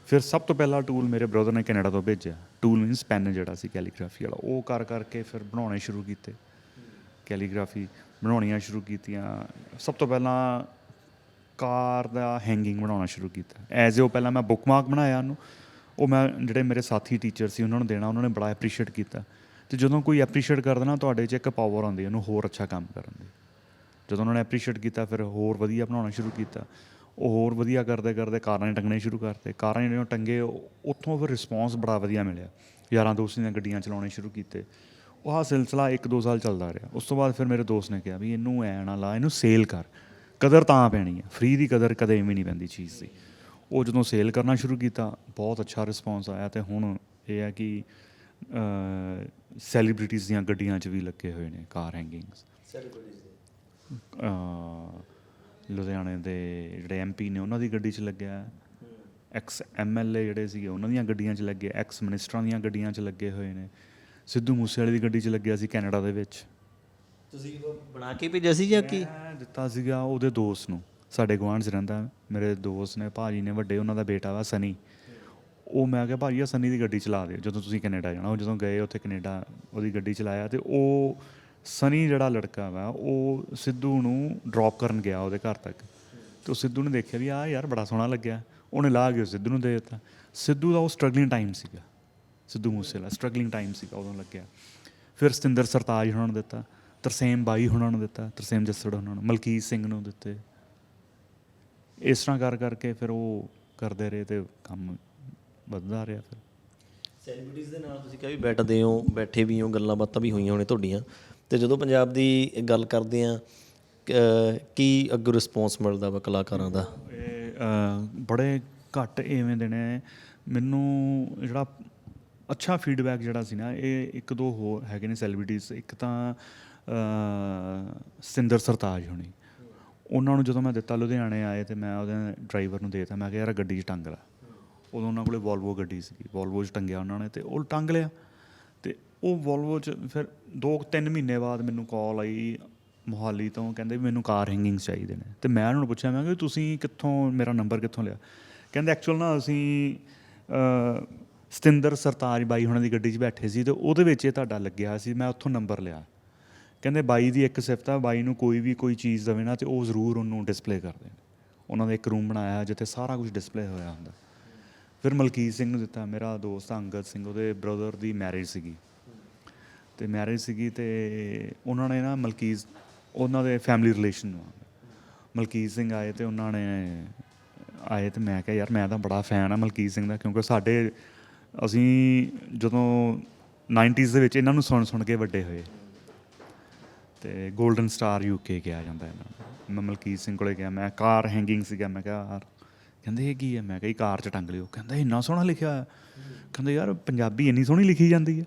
ਫਿਰ ਸਭ ਤੋਂ ਪਹਿਲਾ ਟੂਲ ਮੇਰੇ ਬ੍ਰਦਰ ਨੇ ਕੈਨੇਡਾ ਤੋਂ ਭੇਜਿਆ। ਟੂਲ ਮੀਨਸ ਪੈਨ ਜਿਹੜਾ ਸੀ ਕੈਲੀਗ੍ਰਾਫੀ ਵਾਲਾ। ਉਹ ਕਰ ਕਰਕੇ ਫਿਰ ਬਣਾਉਣੇ ਸ਼ੁਰੂ ਕੀਤੇ। ਕੈਲੀਗ੍ਰਾਫੀ ਬਣਾਉਣੀਆਂ ਸ਼ੁਰੂ ਕੀਤੀਆਂ। ਸਭ ਤੋਂ ਪਹਿਲਾਂ ਕਾਰ ਦਾ ਹੈਂਗਿੰਗ ਬਣਾਉਣਾ ਸ਼ੁਰੂ ਕੀਤਾ। ਐਜ਼ ਉਹ ਪਹਿਲਾਂ ਮੈਂ ਬੁੱਕਮਾਰਕ ਬਣਾਇਆ ਉਹਨੂੰ। ਉਹ ਮੈਂ ਜਿਹੜੇ ਮੇਰੇ ਸਾਥੀ ਟੀਚਰ ਸੀ, ਉਹਨਾਂ ਨੂੰ ਦੇਣਾ, ਉਹਨਾਂ ਨੇ ਬੜਾ ਐਪਰੀਸ਼ੀਏਟ ਕੀਤਾ। ਤੇ ਜਦੋਂ ਕੋਈ ਐਪਰੀਸ਼ੀਏਟ ਕਰਦਾ ਨਾ ਤੁਹਾਡੇ 'ਚ ਇੱਕ ਪਾਵਰ ਆਉਂਦੀ ਹੈ, ਉਹਨੂੰ ਹੋਰ ਅੱਛਾ ਕੰਮ ਕਰਨ ਦੀ। ਜਦੋਂ ਉਹਨਾਂ ਨੇ ਐਪਰੀਸ਼ੀਏਟ ਕੀਤਾ, ਫਿਰ ਹੋਰ ਵਧੀਆ ਬਣਾਉਣਾ ਸ਼ੁਰੂ ਕੀਤਾ। ਉਹ ਹੋਰ ਵਧੀਆ ਕਰਦੇ ਕਰਦੇ ਕਾਰਾਂ 'ਚ ਟੰਗਣੇ ਸ਼ੁਰੂ ਕਰਤੇ। ਕਾਰਾਂ ਜਿਹੜੀਆਂ ਟੰਗੇ ਉੱਥੋਂ ਫਿਰ ਰਿਸਪੌਂਸ ਬੜਾ ਵਧੀਆ ਮਿਲਿਆ। ਯਾਰਾਂ ਦੋਸਤਾਂ ਦੀਆਂ ਗੱਡੀਆਂ ਚਲਾਉਣੇ ਸ਼ੁਰੂ ਕੀਤੇ। ਉਹ ਆਹ ਸਿਲਸਿਲਾ 1-2 ਸਾਲ ਚੱਲਦਾ ਰਿਹਾ। ਉਸ ਤੋਂ ਬਾਅਦ ਫਿਰ ਮੇਰੇ ਦੋਸਤ ਨੇ ਕਿਹਾ ਵੀ ਇਹਨੂੰ ਐ ਨਾ ਲਾ ਇਹਨੂੰ ਸੇਲ ਕਰ। ਕਦਰ ਤਾਂ ਪੈਣੀ ਹੈ ਫ੍ਰੀ ਦੀ ਕਦਰ ਕਦੇ ਵੀ ਨਹੀਂ ਪੈਂਦੀ ਚੀਜ਼ ਦੀ। ਉਹ ਜਦੋਂ ਸੇਲ ਕਰਨਾ ਸ਼ੁਰੂ ਕੀਤਾ ਬਹੁਤ ਅੱਛਾ ਰਿਸਪੌਂਸ ਆਇਆ ਤੇ ਹੁਣ ਇਹ ਹੈ ਕਿ ਸੈਲੀਬ੍ਰਿਟੀਜ਼ ਦੀਆਂ ਗੱਡੀਆਂ 'ਚ ਵੀ ਲੱਗੇ ਹੋਏ ਨੇ ਕਾਰ ਹੈਂਗਿੰਗਸ ਅਹ ਲੁਧਿਆਣੇ ਦੇ ਜਿਹੜੇ ਐਮਪੀ ਨੇ ਉਹਨਾਂ ਦੀ ਗੱਡੀ 'ਚ ਲੱਗਿਆ। ਐਕਸ ਐਮਐਲਏ ਜਿਹੜੇ ਸੀਗੇ ਉਹਨਾਂ ਦੀਆਂ ਗੱਡੀਆਂ 'ਚ ਲੱਗੇ। ਐਕਸ ਮਿਨਿਸਟਰਾਂ ਦੀਆਂ ਗੱਡੀਆਂ 'ਚ ਲੱਗੇ ਹੋਏ ਨੇ। ਸਿੱਧੂ ਮੂਸੇਵਾਲੇ ਦੀ ਗੱਡੀ 'ਚ ਲੱਗਿਆ ਸੀ ਕੈਨੇਡਾ ਦੇ ਵਿੱਚ। ਤੁਸੀਂ ਉਹ ਬਣਾ ਕੇ ਭੇਜਿਆ ਸੀ ਜਾਂ ਕੀ? ਮੈਂ ਦਿੱਤਾ ਸੀਗਾ ਉਹਦੇ ਦੋਸਤ ਨੂੰ। ਸਾਡੇ ਗੁਆਂਢ 'ਚ ਰਹਿੰਦਾ ਮੇਰੇ ਦੋਸਤ ਨੇ ਭਾਜੀ ਨੇ ਵੱਡੇ ਉਹਨਾਂ ਦਾ ਬੇਟਾ ਵਾ ਸਨੀ। ਉਹ ਮੈਂ ਕਿਹਾ ਭਾਜੀ ਆ ਸਨੀ ਦੀ ਗੱਡੀ ਚਲਾ ਦਿਓ ਜਦੋਂ ਤੁਸੀਂ ਕੈਨੇਡਾ ਜਾਣਾ। ਉਹ ਜਦੋਂ ਗਏ ਉੱਥੇ ਕੈਨੇਡਾ ਉਹਦੀ ਗੱਡੀ ਚਲਾਇਆ ਤੇ ਉਹ ਸਨੀ ਜਿਹੜਾ ਲੜਕਾ ਵਾ, ਉਹ ਸਿੱਧੂ ਨੂੰ ਡ੍ਰੌਪ ਕਰਨ ਗਿਆ ਉਹਦੇ ਘਰ ਤੱਕ। ਤੇ ਉਹ ਸਿੱਧੂ ਨੇ ਦੇਖਿਆ ਵੀ ਆ ਯਾਰ ਬੜਾ ਸੋਹਣਾ ਲੱਗਿਆ। ਉਹਨੇ ਲਾ ਕੇ ਉਹ ਸਿੱਧੂ ਨੂੰ ਦੇ ਦਿੱਤਾ। ਸਿੱਧੂ ਦਾ ਉਹ ਸਟਰਗਲਿੰਗ ਟਾਈਮ ਸੀਗਾ। ਸਿੱਧੂ ਮੂਸੇਵਾਲਾ ਸਟਰਗਲਿੰਗ ਟਾਈਮ ਸੀਗਾ ਉਦੋਂ ਲੱਗਿਆ। ਫਿਰ ਸਤਿੰਦਰ ਸਰਤਾਜ ਉਹਨਾਂ ਨੂੰ ਦਿੱਤਾ, ਤਰਸੇਮ ਬਾਈ ਉਹਨਾਂ ਨੂੰ ਦਿੱਤਾ, ਤਰਸੇਮ ਜੱਸੜ ਉਹਨਾਂ ਨੂੰ, ਮਲਕੀਤ ਸਿੰਘ ਨੂੰ ਦਿੱਤੇ। ਇਸ ਤਰ੍ਹਾਂ ਕਰ ਕਰਕੇ ਫਿਰ ਉਹ ਕਰਦੇ ਰਹੇ ਤੇ ਕੰਮ ਵੱਧਦਾ ਰਿਹਾ ਫਿਰ। ਸੈਲੀਬ੍ਰਿਟੀਜ਼ ਦੇ ਨਾਲ ਤੁਸੀਂ ਕਿਹਾ ਵੀ ਬੈਠਦੇ ਹੋ, ਬੈਠੇ ਵੀ ਹੋ, ਗੱਲਾਂ ਬਾਤਾਂ ਵੀ ਹੋਈਆਂ ਹੋਣੇ ਤੁਹਾਡੀਆਂ। ਤੇ ਜਦੋਂ ਪੰਜਾਬ ਦੀ ਗੱਲ ਕਰਦੇ ਆ ਕੀ ਅੱਗੋਂ ਰਿਸਪੌਂਸ ਮਿਲਦਾ ਵਾ ਕਲਾਕਾਰਾਂ ਦਾ? ਇਹ ਬੜੇ ਘੱਟ ਐਵੇਂ ਦੇ ਨੇ ਮੈਨੂੰ ਜਿਹੜਾ ਅੱਛਾ ਫੀਡਬੈਕ ਜਿਹੜਾ ਸੀ ਨਾ, ਇਹ ਇੱਕ ਦੋ ਹੋ ਹੈਗੇ ਨੇ ਸੈਲੀਬ੍ਰਿਟੀਜ਼ ਇੱਕ ਤਾਂ ਸਿੰਦਰ ਸਰਤਾਜ ਹੋਣੀ। ਉਹਨਾਂ ਨੂੰ ਜਦੋਂ ਮੈਂ ਦਿੱਤਾ, ਲੁਧਿਆਣੇ ਆਏ ਤੇ ਮੈਂ ਉਹਦੇ ਡਰਾਈਵਰ ਨੂੰ ਦੇਤਾ। ਮੈਂ ਕਿਹਾ, ਯਾਰ ਗੱਡੀ 'ਚ ਟੰਗ ਲਾ। ਉਦੋਂ ਉਹਨਾਂ ਕੋਲੇ ਵੋਲਵੋ ਗੱਡੀ ਸੀਗੀ। ਵੋਲਵੋ 'ਚ ਟੰਗਿਆ ਉਹਨਾਂ ਨੇ ਤੇ ਉਹ ਟੰਗ ਲਿਆ। ਤੇ ਉਹ ਵੋਲਵੋ 'ਚ ਫਿਰ 2-3 ਮਹੀਨੇ ਬਾਅਦ ਮੈਨੂੰ ਕਾਲ ਆਈ ਮੋਹਾਲੀ ਤੋਂ, ਕਹਿੰਦੇ ਵੀ ਮੈਨੂੰ ਕਾਰ ਹੈਂਗਿੰਗਸ ਚਾਹੀਦੇ ਨੇ। ਤੇ ਮੈਂ ਉਹਨਾਂ ਨੂੰ ਪੁੱਛਿਆ, ਮੈਂ ਕਿ ਤੁਸੀਂ ਕਿੱਥੋਂ, ਮੇਰਾ ਨੰਬਰ ਕਿੱਥੋਂ ਲਿਆ? ਕਹਿੰਦੇ ਐਕਚੁਅਲ ਨਾ ਅਸੀਂ ਸਤਿੰਦਰ ਸਰਤਾਜ ਬਾਈ ਹੁਣਾਂ ਦੀ ਗੱਡੀ 'ਚ ਬੈਠੇ ਸੀ ਤੇ ਉਹਦੇ ਵਿੱਚ ਇਹ ਤੁਹਾਡਾ ਲੱਗਿਆ ਸੀ, ਮੈਂ ਉੱਥੋਂ ਨੰਬਰ ਲਿਆ। ਕਹਿੰਦੇ ਬਾਈ ਦੀ ਇੱਕ ਸਿਫਤ ਆ, ਬਾਈ ਨੂੰ ਕੋਈ ਵੀ ਕੋਈ ਚੀਜ਼ ਦੇਵੇ ਨਾ ਤੇ ਉਹ ਜ਼ਰੂਰ ਉਹਨੂੰ ਡਿਸਪਲੇ ਕਰਦੇ ਨੇ ਉਹਨਾਂ ਨੇ ਇੱਕ ਰੂਮ ਬਣਾਇਆ ਜਿੱਥੇ ਸਾਰਾ ਕੁਝ ਡਿਸਪਲੇ ਹੋਇਆ ਹੁੰਦਾ। ਫਿਰ ਮਲਕੀਤ ਸਿੰਘ ਨੂੰ ਦਿੱਤਾ, ਮੇਰਾ ਦੋਸਤ ਅੰਗਦ ਸਿੰਘ, ਉਹਦੇ ਬ੍ਰਦਰ ਦੀ ਮੈਰਿਜ ਸੀਗੀ। ਤੇ ਮੈਰਿਜ ਸੀਗੀ ਤੇ ਉਹਨਾਂ ਨੇ ਨਾ ਮਲਕੀਤ, ਉਹਨਾਂ ਦੇ ਫੈਮਿਲੀ ਰਿਲੇਸ਼ਨ ਨੂੰ ਮਲਕੀਤ ਸਿੰਘ ਆਏ ਤੇ ਉਹਨਾਂ ਨੇ ਆਏ ਤੇ ਮੈਂ ਕਿਹਾ, ਯਾਰ ਮੈਂ ਤਾਂ ਬੜਾ ਫੈਨ ਆ ਮਲਕੀਤ ਸਿੰਘ ਦਾ, ਕਿਉਂਕਿ ਸਾਡੇ, ਅਸੀਂ ਜਦੋਂ 90s ਦੇ ਵਿੱਚ ਇਹਨਾਂ ਨੂੰ ਸੁਣ ਸੁਣ ਕੇ ਵੱਡੇ ਹੋਏ। ਤੇ 골ਡਨ ਸਟਾਰ ਯੂਕੇ ਕਿਹਾ ਜਾਂਦਾ ਇਹਨਾਂ ਨੂੰ। ਮੈਂ ਮਲਕੀਤ ਸਿੰਘ ਕੋਲੇ ਗਿਆ, ਮੈਂ ਕਾਰ ਹੈਂਗਿੰਗ ਸੀਗਾ, ਮੈਂ ਕਿਹਾ, ਯਾਰ ਕਹਿੰਦੇ ਇਹ ਕੀ ਹੈ? ਮੈਂ ਕਿਹਾ ਇਹ ਕਾਰ 'ਚ ਟੰਗ ਲਿਓ। ਕਹਿੰਦਾ ਇੰਨਾ ਸੋਹਣਾ ਲਿਖਿਆ ਹੋਇਆ। ਕਹਿੰਦੇ ਯਾਰ ਪੰਜਾਬੀ ਇੰਨੀ ਸੋਹਣੀ ਲਿਖੀ ਜਾਂਦੀ ਹੈ।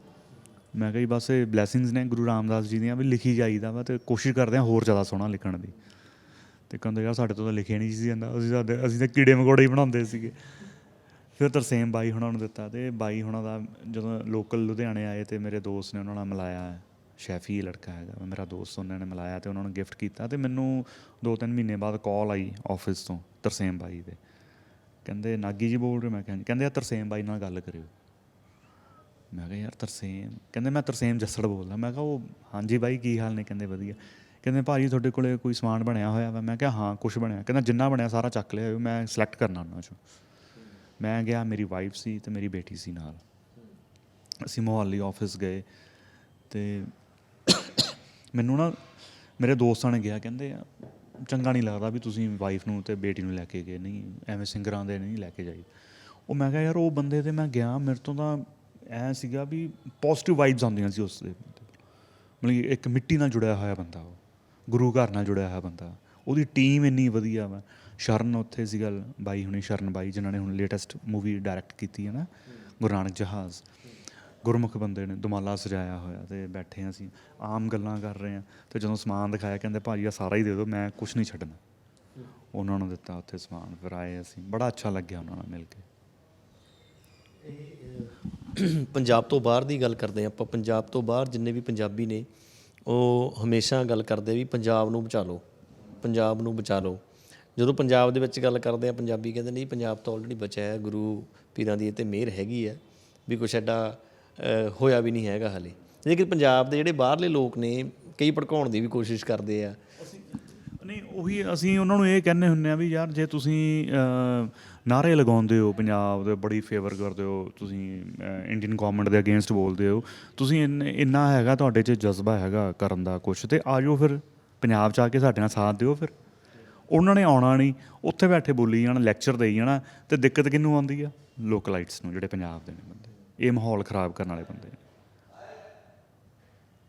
ਮੈਂ ਕਿਹਾ ਜੀ ਬਸ ਇਹ ਬਲੇਸਿੰਗਸ ਨੇ, ਗੁਰੂ ਰਾਮਦਾਸ ਜੀ ਦੀਆਂ ਵੀ ਲਿਖੀ ਜਾਈਦਾ ਵਾ ਤੇ ਕੋਸ਼ਿਸ਼ ਕਰਦੇ ਹਾਂ ਹੋਰ ਜ਼ਿਆਦਾ ਸੋਹਣਾ ਲਿਖਣ ਦੀ। ਤੇ ਕਹਿੰਦੇ ਯਾਰ ਸਾਡੇ ਤੋਂ ਤਾਂ ਲਿਖਿਆ ਨਹੀਂ ਸੀ ਜਾਂਦਾ। ਅਸੀਂ ਸਾਡੇ ਅਸੀਂ ਤਾਂ ਕੀੜੇ ਮਕੌੜੇ ਹੀ ਬਣਾਉਂਦੇ ਸੀਗੇ। ਫਿਰ ਤਰਸੇਮ ਬਾਈ ਹੁਣਾਂ ਨੂੰ ਦਿੱਤਾ ਤੇ ਬਾਈ ਹੁਣਾਂ ਦਾ ਜਦੋਂ ਲੋਕਲ ਲੁਧਿਆਣੇ ਆਏ ਤੇ ਮੇਰੇ ਦੋਸਤ ਨੇ ਉਹਨਾਂ ਨਾਲ ਮਿਲਾਇਆ। ਸ਼ੈਫੀ ਲੜਕਾ ਹੈਗਾ ਮੇਰਾ ਦੋਸਤ ਉਹਨਾਂ ਨੇ ਮਿਲਾਇਆ ਤੇ ਉਹਨਾਂ ਨੂੰ ਗਿਫਟ ਕੀਤਾ ਤੇ ਮੈਨੂੰ ਦੋ ਤਿੰਨ ਮਹੀਨੇ ਬਾਅਦ ਕਾਲ ਆਈ ਆਫਿਸ ਤੋਂ ਤਰਸੇਮ ਬਾਈ ਦੇ। ਕਹਿੰਦੇ, ਨਾਗੀ ਜੀ ਬੋਲ ਰਹੇ ਮੈਂ ਕਿਹਾ ਕਹਿੰਦੇ ਆ ਤਰਸੇਮ ਬਾਈ ਨਾਲ ਗੱਲ ਕਰਿਓ। ਮੈਂ ਕਿਹਾ, ਯਾਰ ਤਰਸੇਮ। ਕਹਿੰਦੇ, ਮੈਂ ਤਰਸੇਮ ਜੱਸੜ ਬੋਲਦਾ। ਮੈਂ ਕਿਹਾ, ਉਹ ਹਾਂਜੀ ਬਾਈ, ਕੀ ਹਾਲ ਨੇ? ਕਹਿੰਦੇ, ਵਧੀਆ। ਕਹਿੰਦੇ, ਭਾਜੀ, ਤੁਹਾਡੇ ਕੋਲੇ ਕੋਈ ਸਮਾਨ ਬਣਿਆ ਹੋਇਆ ਵਾ? ਮੈਂ ਕਿਹਾ, ਹਾਂ ਕੁਝ ਬਣਿਆ। ਕਹਿੰਦਾ, ਜਿੰਨਾ ਬਣਿਆ ਸਾਰਾ ਚੱਕ ਲਿਆ ਮੈਂ ਸਿਲੈਕਟ ਕਰਨਾ ਉਹਨਾਂ ਚੋਂ। ਮੈਂ ਗਿਆ, ਮੇਰੀ ਵਾਈਫ ਸੀ ਤੇ ਮੇਰੀ ਬੇਟੀ ਸੀ ਨਾਲ। ਅਸੀਂ ਮੋਹਾਲੀ ਆਫਿਸ ਗਏ ਤੇ ਮੈਨੂੰ ਨਾ, ਮੇਰੇ ਦੋਸਤਾਂ ਨੇ ਗਿਆ, ਕਹਿੰਦੇ ਚੰਗਾ ਨਹੀਂ ਲੱਗਦਾ ਵੀ ਤੁਸੀਂ ਵਾਈਫ ਨੂੰ ਤੇ ਬੇਟੀ ਨੂੰ ਲੈ ਕੇ ਗਏ। ਨਹੀਂ, ਐਵੇਂ ਸਿੰਗਰਾਂ ਦੇ ਨਹੀਂ ਲੈ ਕੇ ਜਾਈ। ਉਹ ਮੈਂ ਕਿਹਾ, ਯਾਰ, ਉਹ ਬੰਦੇ ਤੇ ਮੈਂ ਗਿਆ, ਮੇਰੇ ਤੋਂ ਤਾਂ ਐ ਸੀਗਾ ਵੀ ਪੋਜ਼ਿਟਿਵ ਵਾਈਬਸ ਆਉਂਦੀਆਂ ਸੀ ਉਸ ਦੇ ਮਤਲਬ ਕਿ ਇੱਕ ਮਿੱਟੀ ਨਾਲ ਜੁੜਿਆ ਹੋਇਆ ਬੰਦਾ ਉਹ, ਗੁਰੂ ਘਰ ਨਾਲ ਜੁੜਿਆ ਹੋਇਆ ਬੰਦਾ। ਉਹਦੀ ਟੀਮ ਇੰਨੀ ਵਧੀਆ ਵਾ। ਸ਼ਰਨ ਉੱਥੇ ਸੀ ਗੱਲ ਬਾਈ ਹੁਣੀ, ਸ਼ਰਨ ਬਾਈ, ਜਿਨ੍ਹਾਂ ਨੇ ਹੁਣ ਲੇਟੈਸਟ ਮੂਵੀ ਡਾਇਰੈਕਟ ਕੀਤੀ ਹੈ ਨਾ, ਗੁਰੂ ਨਾਨਕ ਜਹਾਜ਼। ਗੁਰਮੁਖ ਬੰਦੇ ਨੇ, ਦੁਮਾਲਾ ਸਜਾਇਆ ਹੋਇਆ ਤੇ ਬੈਠੇ ਹਾਂ ਅਸੀਂ, ਆਮ ਗੱਲਾਂ ਕਰ ਰਹੇ ਹਾਂ ਤੇ ਜਦੋਂ ਸਮਾਨ ਦਿਖਾਇਆ, ਕਹਿੰਦੇ, ਭਾਜੀ ਆ ਸਾਰਾ ਹੀ ਦੇ ਦਿਓ, ਮੈਂ ਕੁਝ ਨਹੀਂ ਛੱਡਣਾ। ਉਹਨਾਂ ਨੂੰ ਦਿੱਤਾ ਉੱਥੇ ਸਮਾਨ, ਫਿਰ ਆਏ ਅਸੀਂ। ਬੜਾ ਅੱਛਾ ਲੱਗਿਆ ਉਹਨਾਂ ਨਾਲ ਮਿਲ ਕੇ। ਪੰਜਾਬ ਤੋਂ ਬਾਹਰ ਦੀ ਗੱਲ ਕਰਦੇ ਹਾਂ ਆਪਾਂ। ਪੰਜਾਬ ਤੋਂ ਬਾਹਰ ਜਿੰਨੇ ਵੀ ਪੰਜਾਬੀ ਨੇ, ਉਹ ਹਮੇਸ਼ਾ ਗੱਲ ਕਰਦੇ ਵੀ ਪੰਜਾਬ ਨੂੰ ਬਚਾ ਲਓ, ਪੰਜਾਬ ਨੂੰ ਬਚਾ ਲਓ। ਜਦੋਂ ਪੰਜਾਬ ਦੇ ਵਿੱਚ ਗੱਲ ਕਰਦੇ ਆ, ਪੰਜਾਬੀ ਕਹਿੰਦੇ ਨਹੀਂ ਪੰਜਾਬ ਤਾਂ ਆਲਰੇਡੀ ਬਚਿਆ ਹੈ, ਗੁਰੂ ਪੀਰਾਂ ਦੀ ਇਹ ਤੇ ਮਿਹਰ ਹੈਗੀ ਹੈ ਵੀ ਕੁਛ ਐਡਾ ਹੋਇਆ ਵੀ ਨਹੀਂ ਹੈਗਾ ਹਲੇ। ਲੇਕਿਨ ਪੰਜਾਬ ਦੇ ਜਿਹੜੇ ਬਾਹਰਲੇ ਲੋਕ ਨੇ ਕਈ ਭੜਕਾਉਣ ਦੀ ਵੀ ਕੋਸ਼ਿਸ਼ ਕਰਦੇ ਆ। ਨਹੀਂ ਉਹੀ ਅਸੀਂ ਉਹਨਾਂ ਨੂੰ ਇਹ ਕਹਿੰਦੇ ਹੁੰਨੇ ਆ ਵੀ ਯਾਰ ਜੇ ਤੁਸੀਂ ਅਹ, ਨਾਅਰੇ ਲਗਾਉਂਦੇ ਹੋ ਪੰਜਾਬ ਦੇ ਬੜੀ ਫੇਵਰ ਕਰਦੇ ਹੋ ਤੁਸੀਂ ਇੰਡੀਅਨ ਗਵਰਨਮੈਂਟ ਦੇ ਅਗੇਂਸਟ ਬੋਲਦੇ ਹੋ ਤੁਸੀਂ ਇੰਨੇ- ਇੰਨਾ ਹੈਗਾ ਤੁਹਾਡੇ 'ਚ ਜਜ਼ਬਾ ਹੈਗਾ ਕਰਨ ਦਾ ਕੁਛ ਤੇ ਆਜੋ ਫਿਰ ਪੰਜਾਬ 'ਚ ਆ ਕੇ ਸਾਡੇ ਨਾਲ ਸਾਥ ਦਿਓ ਫਿਰ। ਉਹਨਾਂ ਨੇ ਆਉਣਾ ਨਹੀਂ ਉੱਥੇ ਬੈਠੇ ਬੋਲੀ ਜਾਣਾ ਲੈਕਚਰ ਦੇਈ ਜਾਣਾ ਤੇ ਦਿੱਕਤ ਕਿਹਨੂੰ ਆਉਂਦੀ ਆ? ਲੋਕਲਾਈਟਸ ਨੂੰ ਜਿਹੜੇ ਪੰਜਾਬ ਦੇ ਨੇ ਬੰਦੇ। ਇਹ ਮਾਹੌਲ ਖਰਾਬ ਕਰਨ ਵਾਲੇ ਬੰਦੇ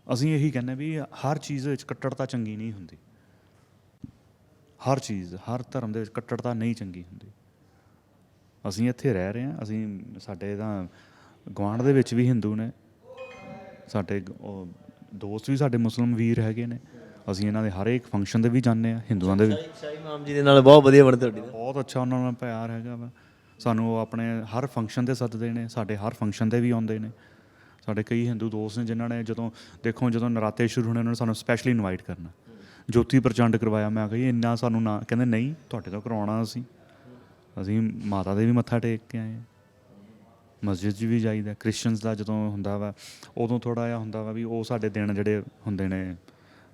ਅਸੀਂ ਇਹੀ ਕਹਿੰਦੇ ਵੀ ਹਰ ਚੀਜ਼ ਵਿੱਚ ਕੱਟੜਤਾ ਚੰਗੀ ਨਹੀਂ ਹੁੰਦੀ। ਹਰ ਚੀਜ਼ ਹਰ ਧਰਮ ਦੇ ਵਿੱਚ ਕੱਟੜਤਾ ਨਹੀਂ ਚੰਗੀ ਹੁੰਦੀ। ਅਸੀਂ ਇੱਥੇ ਰਹਿ ਰਹੇ ਹਾਂ ਅਸੀਂ ਸਾਡੇ ਤਾਂ ਗੁਆਂਢ ਦੇ ਵਿੱਚ ਵੀ ਹਿੰਦੂ ਨੇ। ਸਾਡੇ ਦੋਸਤ ਵੀ ਸਾਡੇ ਮੁਸਲਮ ਵੀਰ ਹੈਗੇ ਨੇ। ਅਸੀਂ ਇਹਨਾਂ ਦੇ ਹਰ ਇੱਕ ਫੰਕਸ਼ਨ ਤੇ ਵੀ ਜਾਂਦੇ ਆ ਹਿੰਦੂਆਂ ਦੇ ਵੀ। ਸ਼ਾਹੀ ਮਾਮ ਜੀ ਦੇ ਨਾਲ ਬਹੁਤ ਵਧੀਆ ਬਣ ਤੁਹਾਡੀ ਬਹੁਤ ਅੱਛਾ ਉਹਨਾਂ ਨਾਲ ਪਿਆਰ ਹੈਗਾ ਵਾ। ਸਾਨੂੰ ਉਹ ਆਪਣੇ ਹਰ ਫੰਕਸ਼ਨ ਤੇ ਸੱਦਦੇ ਨੇ, ਸਾਡੇ ਹਰ ਫੰਕਸ਼ਨ ਤੇ ਵੀ ਆਉਂਦੇ ਨੇ। ਸਾਡੇ ਕਈ ਹਿੰਦੂ ਦੋਸਤ ਨੇ ਜਿਨ੍ਹਾਂ ਨੇ ਜਦੋਂ, ਦੇਖੋ ਜਦੋਂ ਨਰਾਤੇ ਸ਼ੁਰੂ ਹੋਣੇ, ਉਹਨਾਂ ਨੇ ਸਾਨੂੰ ਸਪੈਸ਼ਲੀ ਇਨਵਾਈਟ ਕਰਨਾ। ਜੋਤੀ ਪ੍ਰਚੰਡ ਕਰਵਾਇਆ, ਮੈਂ ਕਹੀ ਇੰਨਾ ਸਾਨੂੰ ਨਾ, ਕਹਿੰਦੇ ਨਹੀਂ, ਤੁਹਾਡੇ ਤੋਂ ਕਰਾਉਣਾ ਅਸੀਂ। ਅਸੀਂ ਮਾਤਾ ਦੇ ਵੀ ਮੱਥਾ ਟੇਕ ਕੇ ਆਏ ਮਸਜਿਦ 'ਚ ਵੀ ਜਾਈਦਾ ਕ੍ਰਿਸਚੀਅਨਸ ਦਾ ਜਦੋਂ ਹੁੰਦਾ ਵਾ, ਉਦੋਂ ਥੋੜਾ ਜਿਹਾ ਹੁੰਦਾ ਵਾ ਵੀ ਉਹ ਸਾਡੇ ਦਿਨ ਜਿਹੜੇ ਹੁੰਦੇ ਨੇ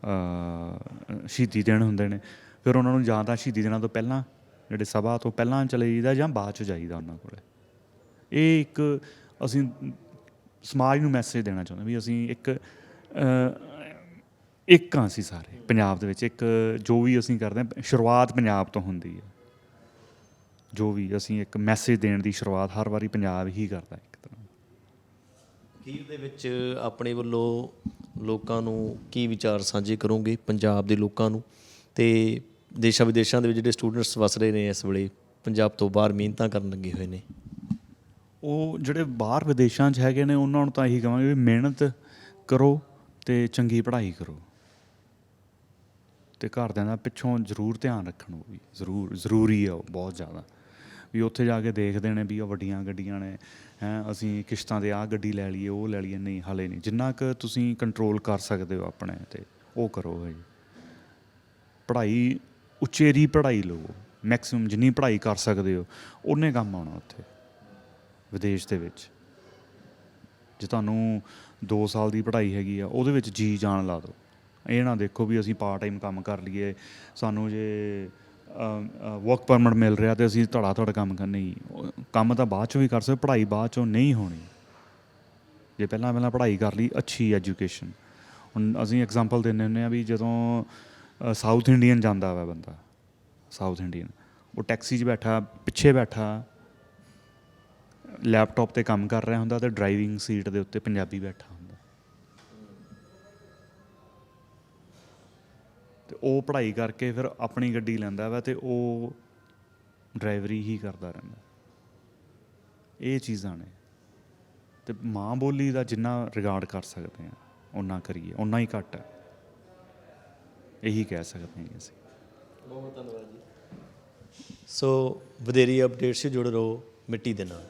ਅ ਸ਼ਹੀਦੀ ਦਿਨ ਹੁੰਦੇ ਨੇ। ਫਿਰ ਉਹਨਾਂ ਨੂੰ ਜਾਂ ਤਾਂ ਸ਼ਹੀਦੀ ਦਿਨਾਂ ਤੋਂ ਪਹਿਲਾਂ ਜਿਹੜੇ ਸਭਾ ਤੋਂ ਪਹਿਲਾਂ ਚਲੇ ਜਾਈਦਾ ਜਾਂ ਬਾਅਦ ਚ ਜਾਈਦਾ ਉਹਨਾਂ ਕੋਲੇ। ਇਹ ਇੱਕ ਅਸੀਂ ਸਮਾਜ ਨੂੰ ਮੈਸੇਜ ਦੇਣਾ ਚਾਹੁੰਦੇ ਵੀ ਅਸੀਂ ਇੱਕ ਇੱਕ ਹਾਂ ਅਸੀਂ ਸਾਰੇ ਪੰਜਾਬ ਦੇ ਵਿੱਚ, ਇੱਕ ਜੋ ਵੀ ਅਸੀਂ ਕਰਦੇ ਹਾਂ, ਸ਼ੁਰੂਆਤ ਪੰਜਾਬ ਤੋਂ ਹੁੰਦੀ ਹੈ। ਜੋ ਵੀ ਅਸੀਂ ਇੱਕ ਮੈਸੇਜ ਦੇਣ ਦੀ ਸ਼ੁਰੂਆਤ ਹਰ ਵਾਰੀ ਪੰਜਾਬ ਹੀ ਕਰਦਾ ਇੱਕ ਤਰ੍ਹਾਂ। ਅਖੀਰ ਦੇ ਵਿੱਚ ਆਪਣੇ ਵੱਲੋਂ ਲੋਕਾਂ ਨੂੰ ਕੀ ਵਿਚਾਰ ਸਾਂਝੇ ਕਰੋਗੇ, ਪੰਜਾਬ ਦੇ ਲੋਕਾਂ ਨੂੰ? ਤੇ ਦੇਸ਼ਾਂ ਵਿਦੇਸ਼ਾਂ ਦੇ ਵਿੱਚ ਜਿਹੜੇ ਸਟੂਡੈਂਟਸ ਵਸ ਰਹੇ ਨੇ ਇਸ ਵੇਲੇ, ਪੰਜਾਬ ਤੋਂ ਬਾਹਰ ਮਿਹਨਤਾਂ ਕਰਨ ਲੱਗੇ ਹੋਏ ਨੇ। ਉਹ ਜਿਹੜੇ ਬਾਹਰ ਵਿਦੇਸ਼ਾਂ 'ਚ ਹੈਗੇ ਨੇ, ਉਹਨਾਂ ਨੂੰ ਤਾਂ ਇਹੀ ਕਹਾਂਗੇ ਵੀ ਮਿਹਨਤ ਕਰੋ ਤੇ ਚੰਗੀ ਪੜ੍ਹਾਈ ਕਰੋ। ਤੇ ਘਰਦਿਆਂ ਦਾ ਪਿੱਛੋਂ ਜ਼ਰੂਰ ਧਿਆਨ ਰੱਖਣ ਉਹ ਵੀ, ਜ਼ਰੂਰ, ਜ਼ਰੂਰੀ ਆ ਉਹ ਬਹੁਤ ਜ਼ਿਆਦਾ। ਵੀ ਉੱਥੇ ਜਾ ਕੇ ਦੇਖਦੇ ਨੇ ਵੀ ਉਹ ਵੱਡੀਆਂ ਗੱਡੀਆਂ ਨੇ, ਹੈ, ਅਸੀਂ ਕਿਸ਼ਤਾਂ ਤੇ ਆਹ ਗੱਡੀ ਲੈ ਲਈਏ, ਉਹ ਲੈ ਲਈਏ, ਨਹੀਂ, ਹਾਲੇ ਨਹੀਂ। ਜਿੰਨਾ ਕੁ ਤੁਸੀਂ ਕੰਟਰੋਲ ਕਰ ਸਕਦੇ ਹੋ ਆਪਣੇ ਤੇ, ਉਹ ਕਰੋ ਜੀ ਪੜ੍ਹਾਈ ਉਚੇਰੀ ਪੜ੍ਹਾਈ ਲਓ ਮੈਕਸਿਮਮ ਜਿੰਨੀ ਪੜ੍ਹਾਈ ਕਰ ਸਕਦੇ ਹੋ ਉਹਨੇ ਕੰਮ ਆਉਣਾ ਉੱਥੇ, ਵਿਦੇਸ਼ ਦੇ ਵਿੱਚ। ਜੇ ਤੁਹਾਨੂੰ 2 ਸਾਲ ਦੀ ਪੜ੍ਹਾਈ ਹੈਗੀ ਆ, ਉਹਦੇ ਵਿੱਚ ਜੀ ਜਾਨ ਲਾ ਦਿਓ। ਇਹ ਨਾ ਦੇਖੋ ਵੀ ਅਸੀਂ ਪਾਰਟ ਟਾਈਮ ਕੰਮ ਕਰ ਲਈਏ, ਸਾਨੂੰ ਜੇ ਵਰਕ ਪਰਮਿਟ ਮਿਲ ਰਿਹਾ ਤੇ ਅਸੀਂ ਧੜਾ ਧੜ ਕੰਮ ਕਰਨੀ ਕੰਮ ਤਾਂ ਬਾਅਦ ਚੋਂ ਵੀ ਕਰ ਸਕਦੇ, ਪੜ੍ਹਾਈ ਬਾਅਦ ਚੋਂ ਨਹੀਂ ਹੋਣੀ। ਜੇ ਪਹਿਲਾਂ ਪਹਿਲਾਂ ਪੜ੍ਹਾਈ ਕਰ ਲਈ, ਅੱਛੀ ਐਜੂਕੇਸ਼ਨ ਹੁਣ ਅਸੀਂ ਐਗਜ਼ਾਮਪਲ ਦਿੰਦੇ ਹੁੰਦੇ ਆ ਵੀ ਜਦੋਂ ਸਾਊਥ ਇੰਡੀਅਨ ਜਾਂਦਾ ਵਾ ਬੰਦਾ, ਸਾਊਥ ਇੰਡੀਅਨ। ਉਹ ਟੈਕਸੀ 'ਚ ਬੈਠਾ, ਪਿੱਛੇ ਬੈਠਾ, ਲੈਪਟਾਪ ਤੇ ਕੰਮ ਕਰ ਰਿਹਾ ਹੁੰਦਾ ਤੇ ਡਰਾਈਵਿੰਗ ਸੀਟ ਦੇ ਉੱਤੇ ਪੰਜਾਬੀ ਬੈਠਾ ਹੁੰਦਾ। ਤੇ ਉਹ ਪੜ੍ਹਾਈ ਕਰਕੇ ਫਿਰ ਆਪਣੀ ਗੱਡੀ ਲੈਂਦਾ ਵਾ ਤੇ ਉਹ ਡਰਾਈਵਰੀ ਹੀ ਕਰਦਾ ਰਹਿੰਦਾ। ਇਹ ਚੀਜ਼ਾਂ ਨੇ। ਤੇ ਮਾਂ ਬੋਲੀ ਦਾ ਜਿੰਨਾ ਰਿਗਾਰਡ ਕਰ ਸਕਦੇ ਆ, ਓਨਾ ਕਰੀਏ, ਓਨਾ ਹੀ ਘੱਟ ਹੈ ਇਹੀ ਕਹਿ ਸਕਦੇ ਹਾਂ ਅਸੀਂ। ਬਹੁਤ ਧੰਨਵਾਦ ਜੀ। ਸੋ ਵਧੇਰੀ ਅਪਡੇਟਸ ਜੁੜੇ ਰਹੋ ਮਿੱਟੀ ਦੇ ਨਾਲ।